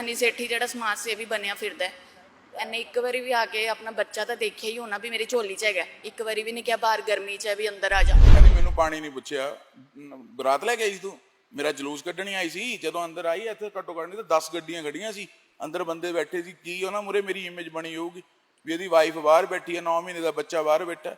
ਹਨੀ ਸੇਠੀ ਜਿਹੜਾ ਸਮਾਜ ਸੇਵੀ ਬਣਿਆ ਫਿਰਦਾ ਹੈ। ਇਹਨੇ ਇੱਕ ਵਾਰੀ ਵੀ ਆ ਕੇ ਆਪਣਾ ਬੱਚਾ ਤਾਂ ਦੇਖਿਆ ਹੀ ਹੋਣਾ ਵੀ ਮੇਰੀ ਝੋਲੀ 'ਚ ਹੈਗਾ। ਇੱਕ ਵਾਰੀ ਵੀ ਨਹੀਂ ਕਿਹਾ ਬਾਹਰ ਗਰਮੀ 'ਚ ਹੈ ਵੀ ਅੰਦਰ ਆ ਜਾ। ਕਹਿੰਦੀ ਮੈਨੂੰ ਪਾਣੀ ਨਹੀਂ ਪੁੱਛਿਆ। ਬਰਾਤ ਲੈ ਕੇ ਆਈ ਸੀ ਤੂੰ? ਮੇਰਾ ਜਲੂਸ ਕੱਢਣੀ ਆਈ ਸੀ। ਜਦੋਂ ਅੰਦਰ ਆਈ ਇੱਥੇ ਘੱਟੋ ਘੱਟ ਨਹੀਂ ਤਾਂ 10 ਗੱਡੀਆਂ ਖੜੀਆਂ ਸੀ। ਅੰਦਰ ਬੰਦੇ ਬੈਠੇ ਸੀ। ਕੀ ਉਹਨਾਂ ਮੁਰੇ ਮੇਰੀ ਇਮੇਜ ਬਣੀ ਹੋਊਗੀ? ਵੀ ਇਹਦੀ ਵਾਈਫ ਬਾਹਰ ਬੈਠੀ ਹੈ 9 ਮਹੀਨੇ ਦਾ ਬੱਚਾ ਬਾਹਰ ਬੈਠਾ।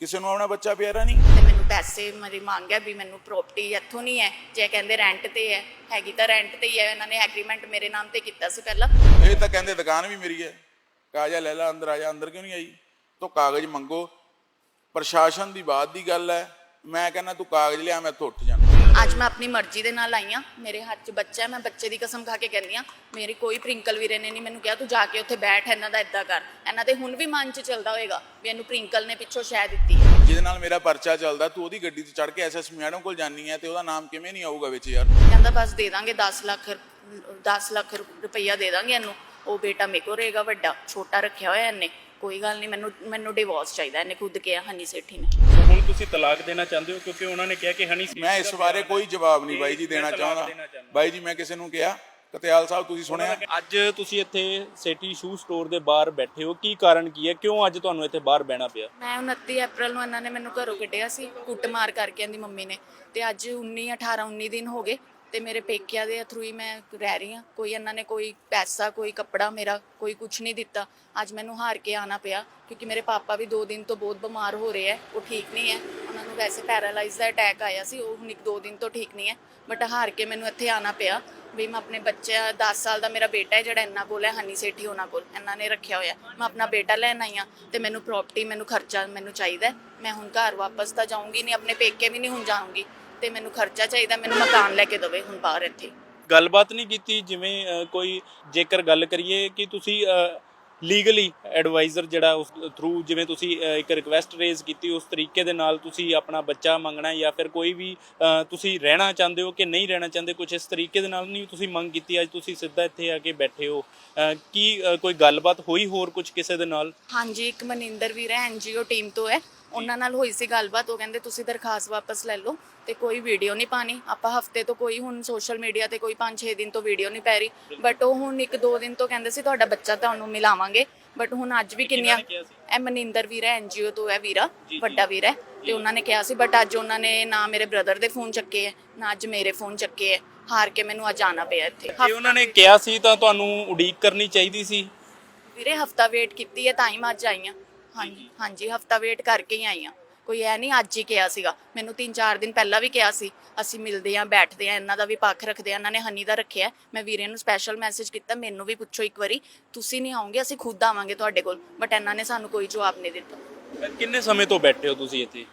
ਕਿਸੇ ਨੂੰ ਆਪਣਾ ਬੱਚਾ ਪਿਆਰਾ ਨਹੀਂ? ਪੈਸੇ ਮੇਰੀ ਮੰਗ ਹੈ ਵੀ ਮੈਨੂੰ ਪ੍ਰਾਪਰਟੀ ਇੱਥੋਂ ਨਹੀਂ ਹੈ, ਜੇ ਕਹਿੰਦੇ ਰੈਂਟ ਤੇ ਹੈ, ਹੈਗੀ ਤਾਂ ਰੈਂਟ ਤੇ ਹੀ ਹੈ, ਇਹਨਾਂ ਨੇ ਐਗਰੀਮੈਂਟ ਮੇਰੇ ਨਾਮ ਤੇ ਕੀਤਾ ਸੀ ਪਹਿਲਾਂ। ਇਹ ਤਾਂ ਕਹਿੰਦੇ ਦੁਕਾਨ ਵੀ ਮੇਰੀ ਹੈ, ਕਾਜਾ ਲੈ ਲੈ, ਅੰਦਰ ਆ ਜਾ, ਅੰਦਰ ਕਿਉਂ ਨਹੀਂ ਆਈ? ਤੋ ਕਾਗਜ਼ ਮੰਗੋ। ਪ੍ਰਸ਼ਾਸਨ ਦੀ ਬਾਤ ਦੀ ਗੱਲ ਹੈ, ਮੈਂ ਕਹਿੰਦਾ ਤੂੰ ਕਾਗਜ਼ ਲਿਆ, ਮੈਂ ਇੱਥੋਂ ਉੱਠ ਜਾਣਾ। ਅੱਜ ਮੈਂ ਆਪਣੀ ਮਰਜ਼ੀ ਦੇ ਨਾਲ ਆਈ ਹਾਂ ਮੇਰੇ ਹੱਥ 'ਚ ਬੱਚਾ ਹੈ ਮੈਂ ਬੱਚੇ ਦੀ ਕਸਮ ਖਾ ਕੇ ਕਹਿੰਦੀ ਹਾਂ ਮੇਰੀ ਕੋਈ ਪ੍ਰਿੰਕਲ ਵੀਰੇ ਨੇ ਨਹੀਂ ਮੈਨੂੰ ਕਿਹਾ ਤੂੰ ਜਾ ਕੇ ਉੱਥੇ ਬੈਠ ਇਹਨਾਂ ਦਾ ਇਦਾਂ ਕਰ। ਇਹਨਾਂ ਦੇ ਹੁਣ ਵੀ ਮਨ 'ਚ ਚੱਲਦਾ ਹੋਏਗਾ ਵੀ ਇਹਨੂੰ ਪ੍ਰਿੰਕਲ ਨੇ ਪਿੱਛੋਂ ਸ਼ਹਿ ਦਿੱਤੀ ਜਿਹਦੇ ਨਾਲ ਮੇਰਾ ਪਰਚਾ ਚੱਲਦਾ ਤੂੰ ਉਹਦੀ ਗੱਡੀ ਤੇ ਚੜ ਕੇ ਐਸਐਸ ਮੈਡਮ ਕੋਲ ਜਾਨੀ ਹੈ ਤੇ ਉਹਦਾ ਨਾਮ ਕਿਵੇਂ ਨਹੀਂ ਆਊਗਾ ਵਿੱਚ ਯਾਰ? ਕਹਿੰਦਾ ਬਸ ਦੇ ਦਾਂਗੇ 10 ਲੱਖ 10 ਲੱਖ ਰੁਪਈਆ ਦੇ ਦਾਂਗੇ ਇਹਨੂੰ। ਉਹ ਬੇਟਾ ਮੇਰੇ ਕੋਲ ਰਹੇਗਾ ਵੱਡਾ ਛੋਟਾ ਰੱਖਿਆ ਹੋਇਆ ਇਹਨੇ। ਕੋਈ ਗੱਲ ਨਹੀਂ ਮੈਨੂੰ ਮੈਨੂੰ ਡਿਵੋਰਸ ਚਾਹੀਦਾ ਇਹਨੇ ਖੁਦ ਕਿਹਾ ਹਨੀ ਸੇਠੀ ਨੇ। ਸੋ ਹੁਣ ਤੁਸੀਂ ਤਲਾਕ ਦੇਣਾ ਚਾਹੁੰਦੇ ਹੋ ਕਿਉਂਕਿ ਉਹਨਾਂ ਨੇ ਕਿਹਾ ਕਿ ਹਨੀ ਸਿੰਘ ਮੈਂ ਇਸ ਬਾਰੇ ਕੋਈ ਜਵਾਬ ਨਹੀਂ ਬਾਈ ਜੀ ਚਾਹੁੰਦਾ। ਦੇਣਾ ਚਾਹੁੰਦਾ। ਬਾਈ ਜੀ ਮੈਂ ਕਿਸੇ ਨੂੰ ਕਿਹਾ ਕਤਿਆਲ ਸਾਹਿਬ ਤੁਸੀਂ ਸੁਣਿਆ? ਅੱਜ ਤੁਸੀਂ ਇੱਥੇ ਸੇਟੀ ਸ਼ੂ ਸਟੋਰ ਦੇ ਬਾਹਰ ਬੈਠੇ ਹੋ ਕੀ ਕਾਰਨ ਕੀ ਹੈ? ਕਿਉਂ ਅੱਜ ਤੁਹਾਨੂੰ ਇੱਥੇ ਬਾਹਰ ਬਹਿਣਾ ਪਿਆ? ਮੈਂ 29 ਅਪ੍ਰੈਲ ਨੂੰ ਇਹਨਾਂ ਨੇ ਮੈਨੂੰ ਘਰੋਂ ਕੱਢਿਆ ਸੀ ਕੁੱਟਮਾਰ ਕਰਕੇ ਇਹਦੀ ਮੰਮੀ ਨੇ। ਤੇ ਅੱਜ 19 18 19 ਦਿਨ ਹੋ ਗਏ ਤੇ ਮੇਰੇ ਪੇਕਿਆਂ ਦੇ ਥਰੂ ਹੀ ਮੈਂ ਰਹਿ ਰਹੀ ਹਾਂ। ਕੋਈ ਇਹਨਾਂ ਨੇ ਕੋਈ ਪੈਸਾ, ਕੋਈ ਕੱਪੜਾ ਮੇਰਾ, ਕੋਈ ਕੁਝ ਨਹੀਂ ਦਿੱਤਾ। ਅੱਜ ਮੈਨੂੰ ਹਾਰ ਕੇ ਆਣਾ ਪਿਆ ਕਿਉਂਕਿ ਮੇਰੇ ਪਾਪਾ ਵੀ 2 ਦਿਨ ਤੋਂ ਬਹੁਤ ਬਿਮਾਰ ਹੋ ਰਹੇ ਹੈ ਉਹ ਠੀਕ ਨਹੀਂ ਹੈ। ਉਹਨਾਂ ਨੂੰ ਵੈਸੇ ਪੈਰਾਲਾਈਜ਼ ਦਾ ਅਟੈਕ ਆਇਆ ਸੀ, ਉਹ ਹੁਣ ਇੱਕ ਦੋ ਦਿਨ ਤੋਂ ਠੀਕ ਨਹੀਂ ਹੈ। ਬਟ ਹਾਰ ਕੇ ਮੈਨੂੰ ਇੱਥੇ ਆਣਾ ਪਿਆ ਵੀ ਮੈਂ ਆਪਣੇ ਬੱਚਾ 10 ਸਾਲ ਦਾ ਮੇਰਾ ਬੇਟਾ ਹੈ ਜਿਹੜਾ ਇਹਨਾਂ ਕੋਲ ਹੈ, ਹਨੀ ਸੇਠੀ ਉਹਨਾਂ ਕੋਲ। ਇਹਨਾਂ ਨੇ ਰੱਖਿਆ ਹੋਇਆ। ਮੈਂ ਆਪਣਾ ਬੇਟਾ ਲੈਣ ਆਈ ਹਾਂ ਤੇ ਮੈਨੂੰ ਪ੍ਰਾਪਰਟੀ ਮੈਨੂੰ ਖਰਚਾ ਮੈਨੂੰ ਚਾਹੀਦਾ ਮੈਂ ਹੁਣ ਘਰ ਵਾਪਸ ਤਾਂ ਜਾਊਂਗੀ ਨਹੀਂ, ਆਪਣੇ ਪੇਕੇ ਵੀ ਨਹੀਂ ਹੁਣ ਜਾਊਂਗੀ। ਤੇ ਮੈਨੂੰ ਖਰਚਾ ਚਾਹੀਦਾ ਮੈਨੂੰ ਮਕਾਨ ਲੈ ਕੇ ਦੇਵੇ ਹੁਣ ਬਾਹਰ ਇੱਥੇ। ਗੱਲਬਾਤ ਨਹੀਂ ਕੀਤੀ ਜਿਵੇਂ ਅ, ਕੋਈ ਜੇਕਰ ਗੱਲ ਕਰੀਏ ਕਿ ਤੁਸੀਂ ਲੀਗਲੀ ਐਡਵਾਈਜ਼ਰ ਜਿਹੜਾ ਉਸ ਥਰੂ ਜਿਵੇਂ ਤੁਸੀਂ ਅ, ਇੱਕ ਰਿਕੁਐਸਟ ਰੇਜ਼ ਕੀਤੀ ਉਸ ਤਰੀਕੇ ਦੇ ਨਾਲ ਤੁਸੀਂ ਆਪਣਾ ਬੱਚਾ ਮੰਗਣਾ ਜਾਂ ਫਿਰ ਕੋਈ ਵੀ ਅ, ਤੁਸੀਂ ਰਹਿਣਾ ਚਾਹੁੰਦੇ ਹੋ ਕਿ ਨਹੀਂ ਰਹਿਣਾ ਚਾਹੁੰਦੇ ਕੁਝ ਇਸ ਤਰੀਕੇ ਦੇ ਨਾਲ ਨਹੀਂ ਤੁਸੀਂ ਮੰਗ ਕੀਤੀ ਅੱਜ ਤੁਸੀਂ ਸਿੱਧਾ ਇੱਥੇ ਆ ਕੇ ਬੈਠੇ ਹੋ। ਅ, ਕੀ ਅ, ਕੋਈ ਗੱਲਬਾਤ ਹੋਈ ਹੋਰ ਕੁਝ ਕਿਸੇ ਦੇ ਨਾਲ? ਹਾਂਜੀ ਇੱਕ ਮਨਿੰਦਰ ਵੀਰ ਹੈ ਐਨਜੀਓ ਟੀਮ ਤੋਂ ਹੈ। ਉਹਨਾਂ ਨਾਲ ਹੋਈ ਸੀ ਗੱਲਬਾਤ ਉਹ ਕਹਿੰਦੇ ਤੁਸੀਂ ਦਰਖਾਸਤ ਵਾਪਸ ਲੈ ਲਓ ਤੇ ਕੋਈ ਵੀਡੀਓ ਨਹੀਂ ਪਾਣੀ। ਆਪਾਂ ਹਫ਼ਤੇ ਤੋਂ ਕੋਈ ਹੁਣ ਸੋਸ਼ਲ ਮੀਡੀਆ ਤੇ ਕੋਈ 5-6 ਦਿਨ ਤੋਂ ਵੀਡੀਓ ਨਹੀਂ ਪੈ ਰਹੀ। ਬਟ ਉਹ ਹੁਣ ਇੱਕ ਦੋ ਦਿਨ ਤੋਂ ਕਹਿੰਦੇ ਸੀ ਤੁਹਾਡਾ ਬੱਚਾ ਤੁਹਾਨੂੰ ਮਿਲਾਵਾਂਗੇ। ਬਟ ਹੁਣ ਅੱਜ ਵੀ ਕਿੰਨੀਆਂ? ਇਹ ਮਨਿੰਦਰ ਵੀਰ ਹੈ ਐਨਜੀਓ ਤੋਂ ਹੈ ਵੀਰਾ ਵੱਡਾ ਵੀਰ ਹੈ ਤੇ ਉਹਨਾਂ ਨੇ ਕਿਹਾ ਸੀ ਬਟ ਅੱਜ ਉਹਨਾਂ ਨੇ ਨਾ ਮੇਰੇ ਬ੍ਰਦਰ ਦੇ ਫੋਨ ਚੱਕੇ ਹੈ ਨਾ ਅੱਜ ਮੇਰੇ ਫੋਨ ਚੱਕੇ ਹੈ। ਹਾਰ ਕੇ ਮੈਨੂੰ ਅੱਜ ਆਣਾ ਪਿਆ ਇੱਥੇ। ਜੇ ਉਹਨਾਂ ਨੇ ਕਿਹਾ ਸੀ ਤਾਂ ਤੁਹਾਨੂੰ ਉਡੀਕ ਕਰਨੀ ਚਾਹੀਦੀ ਸੀ? ਵੀਰੇ ਹਫਤਾ ਵੇਟ ਕੀਤੀ ਹੈ ਤਾਂ ਹੀ ਮੈਂ ਅੱਜ ਆਈ ਹਾਂ। ਹਾਂਜੀ। ਹਾਂਜੀ ਹਫਤਾ ਵੇਟ ਕਰਕੇ ਹੀ ਆਈ ਹਾਂ। ਕੋਈ ਐ ਨਹੀਂ ਅੱਜ ਹੀ ਕਿਹਾ ਸੀਗਾ। ਮੈਨੂੰ 3-4 ਦਿਨ ਪਹਿਲਾਂ ਵੀ ਕਿਹਾ ਸੀ ਅਸੀਂ ਮਿਲਦੇ ਆਂ ਬੈਠਦੇ ਆਂ ਇਹਨਾਂ ਦਾ ਵੀ ਪੱਖ ਰੱਖਦੇ ਆਂ ਇਹਨਾਂ ਨੇ ਹਨੀ ਦਾ ਰੱਖਿਆ। ਮੈਂ ਵੀਰੇ ਨੂੰ ਸਪੈਸ਼ਲ ਮੈਸੇਜ ਕੀਤਾ ਮੈਨੂੰ ਵੀ ਪੁੱਛੋ ਇੱਕ ਵਾਰੀ ਤੁਸੀਂ ਨਹੀਂ ਆਓਗੇ ਅਸੀਂ ਖੁਦ ਆਵਾਂਗੇ ਤੁਹਾਡੇ ਕੋਲ ਬਟ ਇਹਨਾਂ ਨੇ ਸਾਨੂੰ ਕੋਈ ਜਵਾਬ ਨਹੀਂ ਦਿੱਤਾ। ਕਿੰਨੇ ਸਮੇਂ ਤੋਂ ਬੈਠੇ ਹੋ ਤੁਸੀਂ ਇੱਥੇ?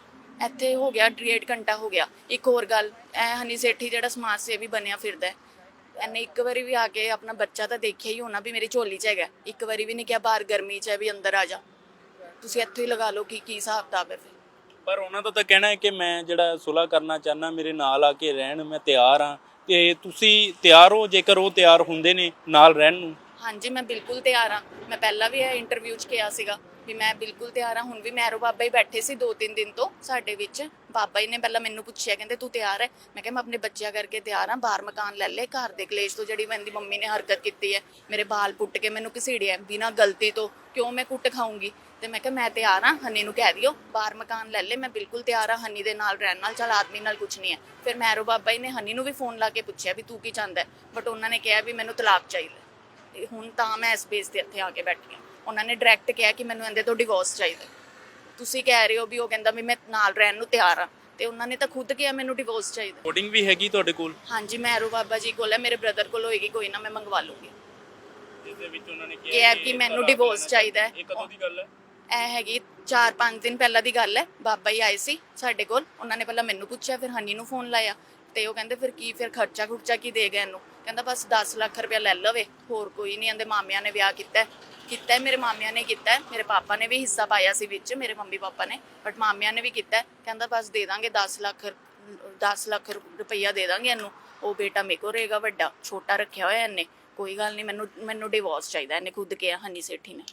ਇੱਥੇ ਹੋ ਗਿਆ ਡੇਢ ਘੰਟਾ ਹੋ ਗਿਆ। ਇੱਕ ਹੋਰ ਗੱਲ ਐ ਹਨੀ ਸੇਠੀ ਜਿਹੜਾ ਸਮਾਜ ਸੇਵੀ ਬਣਿਆ ਫਿਰਦਾ ਹੈ ਇਹਨੇ ਇੱਕ ਵਾਰੀ ਵੀ ਆ ਕੇ ਆਪਣਾ ਬੱਚਾ ਤਾਂ ਦੇਖਿਆ ਹੀ ਹੋਣਾ ਵੀ ਮੇਰੀ ਝੋਲੀ 'ਚ ਹੈਗਾ। ਇੱਕ ਵਾਰੀ ਵੀ ਨਹੀਂ ਕਿਹਾ ਬਾਹਰ ਗਰਮੀ 'ਚ ਹੈ ਵੀ ਅੰਦਰ ਆ ਜਾ। ਤੁਸੀਂ ਇੱਥੇ ਹੀ ਲਗਾ ਲਓ ਕੀ ਕੀ ਹਿਸਾਬ ਕਿਤਾਬ ਹੈ ਫਿਰ। ਪਰ ਉਹਨਾਂ ਦਾ ਤਾਂ ਕਹਿਣਾ ਹੈ ਕਿ ਮੈਂ ਜਿਹੜਾ ਸੁਲ੍ਹਾ ਕਰਨਾ ਚਾਹਨਾ ਮੇਰੇ ਨਾਲ ਆ ਕੇ ਰਹਿਣ ਮੈਂ ਤਿਆਰ ਹਾਂ। ਤੇ ਤੁਸੀਂ ਤਿਆਰ ਹੋ ਜੇਕਰ ਉਹ ਤਿਆਰ ਹੁੰਦੇ ਨੇ ਨਾਲ ਰਹਿਣ ਨੂੰ? ਹਾਂਜੀ ਮੈਂ ਬਿਲਕੁਲ ਤਿਆਰ ਹਾਂ। ਮੈਂ ਪਹਿਲਾਂ ਵੀ ਇਹ ਇੰਟਰਵਿਊ 'ਚ ਕਿਹਾ ਸੀਗਾ ਵੀ ਮੈਂ ਬਿਲਕੁਲ ਤਿਆਰ ਹਾਂ। ਹੁਣ ਵੀ ਮੈਰੋ ਬਾਬਾ ਹੀ ਬੈਠੇ ਸੀ ਦੋ ਤਿੰਨ ਦਿਨ ਤੋਂ ਸਾਡੇ ਵਿੱਚ। ਬਾਬਾ ਜੀ ਨੇ ਪਹਿਲਾਂ ਮੈਨੂੰ ਪੁੱਛਿਆ ਕਹਿੰਦੇ ਤੂੰ ਤਿਆਰ ਹੈ? ਮੈਂ ਕਿਹਾ ਮੈਂ ਆਪਣੇ ਬੱਚਿਆਂ ਕਰਕੇ ਤਿਆਰ ਹਾਂ। ਬਾਹਰ ਮਕਾਨ ਲੈ ਲੈ ਘਰ ਦੇ ਕਲੇਸ਼ ਤੋਂ ਜਿਹੜੀ ਮੇਰੀ ਮੰਮੀ ਨੇ ਹਰਕਤ ਕੀਤੀ ਹੈ। ਮੇਰੇ ਬਾਲ ਪੁੱਟ ਕੇ ਮੈਨੂੰ ਘਸੀੜਿਆ ਬਿਨਾਂ ਗਲਤੀ ਤੋਂ। ਕਿਉਂ ਮੈਂ ਕੁੱਟ ਖਾਊਂਗੀ? ਤੇ ਮੈਂ ਕਿਹਾ ਮੈਂ ਤਿਆਰ ਹਾਂ ਹਨੀ ਨੂੰ ਕਹਿ ਦਿਓ। ਬਾਹਰ ਮਕਾਨ ਲੈ ਲੈ ਮੈਂ ਬਿਲਕੁਲ ਤਿਆਰ ਹਾਂ ਹਨੀ ਦੇ ਨਾਲ ਰਹਿਣ ਨਾਲ। ਚਲ ਆਦਮੀ ਨਾਲ ਕੁਝ ਨਹੀਂ ਹੈ। ਫਿਰ ਮੈਰੋ ਬਾਬਾ ਜੀ ਨੇ ਹਨੀ ਨੂੰ ਵੀ ਫੋਨ ਲਾ ਕੇ ਪੁੱਛਿਆ ਵੀ ਤੂੰ ਕੀ ਚਾਹੁੰਦਾ ਬਟ ਉਹਨਾਂ ਨੇ ਕਿਹਾ ਵੀ ਮੈਨੂੰ ਤਲਾਕ ਚਾਹੀਦਾ। ਤੇ ਹੁਣ ਤਾਂ ਮੈਂ ਇਸ ਬੇਸ ਤੇ ਇੱਥੇ ਆ ਕੇ ਬੈਠੀ ਹਾਂ। ਉਹਨਾਂ ਨੇ ਡਾਇਰੈਕਟ ਕਿਹਾ ਕਿ ਮੈਨੂੰ ਇਹਦੇ ਤੋਂ ਡਿਵੋਰਸ ਚਾਹੀਦਾ ਤੁਸੀਂ ਕਹਿ ਰਹੇ ਹੋ ਵੀ ਉਹ ਕਹਿੰਦਾ ਵੀ ਮੈਂ ਨਾਲ ਰਹਿਣ ਨੂੰ ਤਿਆਰ ਹਾਂ। ਤੇ ਉਹਨਾਂ ਨੇ ਤਾਂ ਖੁਦ ਕਿਹਾ ਮੈਨੂੰ ਡਿਵੋਰਸ ਚਾਹੀਦਾ ਕੋਡਿੰਗ ਵੀ ਹੈਗੀ ਤੁਹਾਡੇ ਕੋਲ? ਹਾਂਜੀ ਮੈਰੂ ਬਾਬਾ ਜੀ ਕੋਲ ਹੈ। ਮੇਰੇ ਬ੍ਰਦਰ ਕੋਲ ਹੋਏਗੀ ਕੋਈ ਨਾ ਮੈਂ ਮੰਗਵਾ ਲੂੰਗੀ। ਜਿਸ ਦੇ ਵਿੱਚ ਉਹਨਾਂ ਨੇ ਕਿਹਾ ਕਿ ਮੈਨੂੰ ਡਿਵੋਰਸ ਚਾਹੀਦਾ ਹੈ। ਇਹ ਕਦੋਂ ਦੀ ਗੱਲ ਹੈ? ਇਹ ਹੈਗੀ 4-5 ਦਿਨ ਪਹਿਲਾਂ ਦੀ ਗੱਲ ਹੈ ਬਾਬਾ ਹੀ ਆਏ ਸੀ ਸਾਡੇ ਕੋਲ, ਉਹਨਾਂ ਨੇ ਪਹਿਲਾਂ ਮੈਨੂੰ ਪੁੱਛਿਆ, ਫਿਰ ਹਨੀ ਨੂੰ ਫੋਨ ਲਾਇਆ ਤੇ ਉਹ ਕਹਿੰਦੇ ਫਿਰ ਕੀ, ਫਿਰ ਖਰਚਾ ਖੁਰਚਾ ਕੀ ਦੇਗਾ ਇਹਨੂੰ? ਕਹਿੰਦਾ ਬਸ 10 ਲੱਖ ਰੁਪਇਆ ਲੈ ਲਵੇ, ਹੋਰ ਕੋਈ ਨਹੀਂ ਇਹਦੇ ਮਾਮਿਆਂ ਨੇ ਵਿਆਹ ਕੀਤਾ ਕੀਤਾ ਮੇਰੇ ਮਾਮਿਆਂ ਨੇ ਕੀਤਾ ਮੇਰੇ ਪਾਪਾ ਨੇ ਵੀ ਹਿੱਸਾ ਪਾਇਆ ਸੀ ਵਿੱਚ, ਮੇਰੇ ਮੰਮੀ ਪਾਪਾ ਨੇ ਬਟ ਮਾਮਿਆਂ ਨੇ ਵੀ ਕੀਤਾ ਕਹਿੰਦਾ ਬਸ ਦੇ ਦਾਂਗੇ 10 ਲੱਖ 10 ਲੱਖ ਰੁਪਈਆ ਦੇ ਦਾਂਗੇ ਇਹਨੂੰ, ਉਹ ਬੇਟਾ ਮੇਰੇ ਕੋਲ ਰਹੇਗਾ ਵੱਡਾ, ਛੋਟਾ ਰੱਖਿਆ ਹੋਇਆ ਇਹਨੇ, ਕੋਈ ਗੱਲ ਨਹੀਂ ਮੈਨੂੰ ਮੈਨੂੰ ਡਿਵੋਰਸ ਚਾਹੀਦਾ ਇਹਨੇ ਖੁਦ ਕਿਹਾ ਹਨੀ ਸੇਠੀ ਨੇ।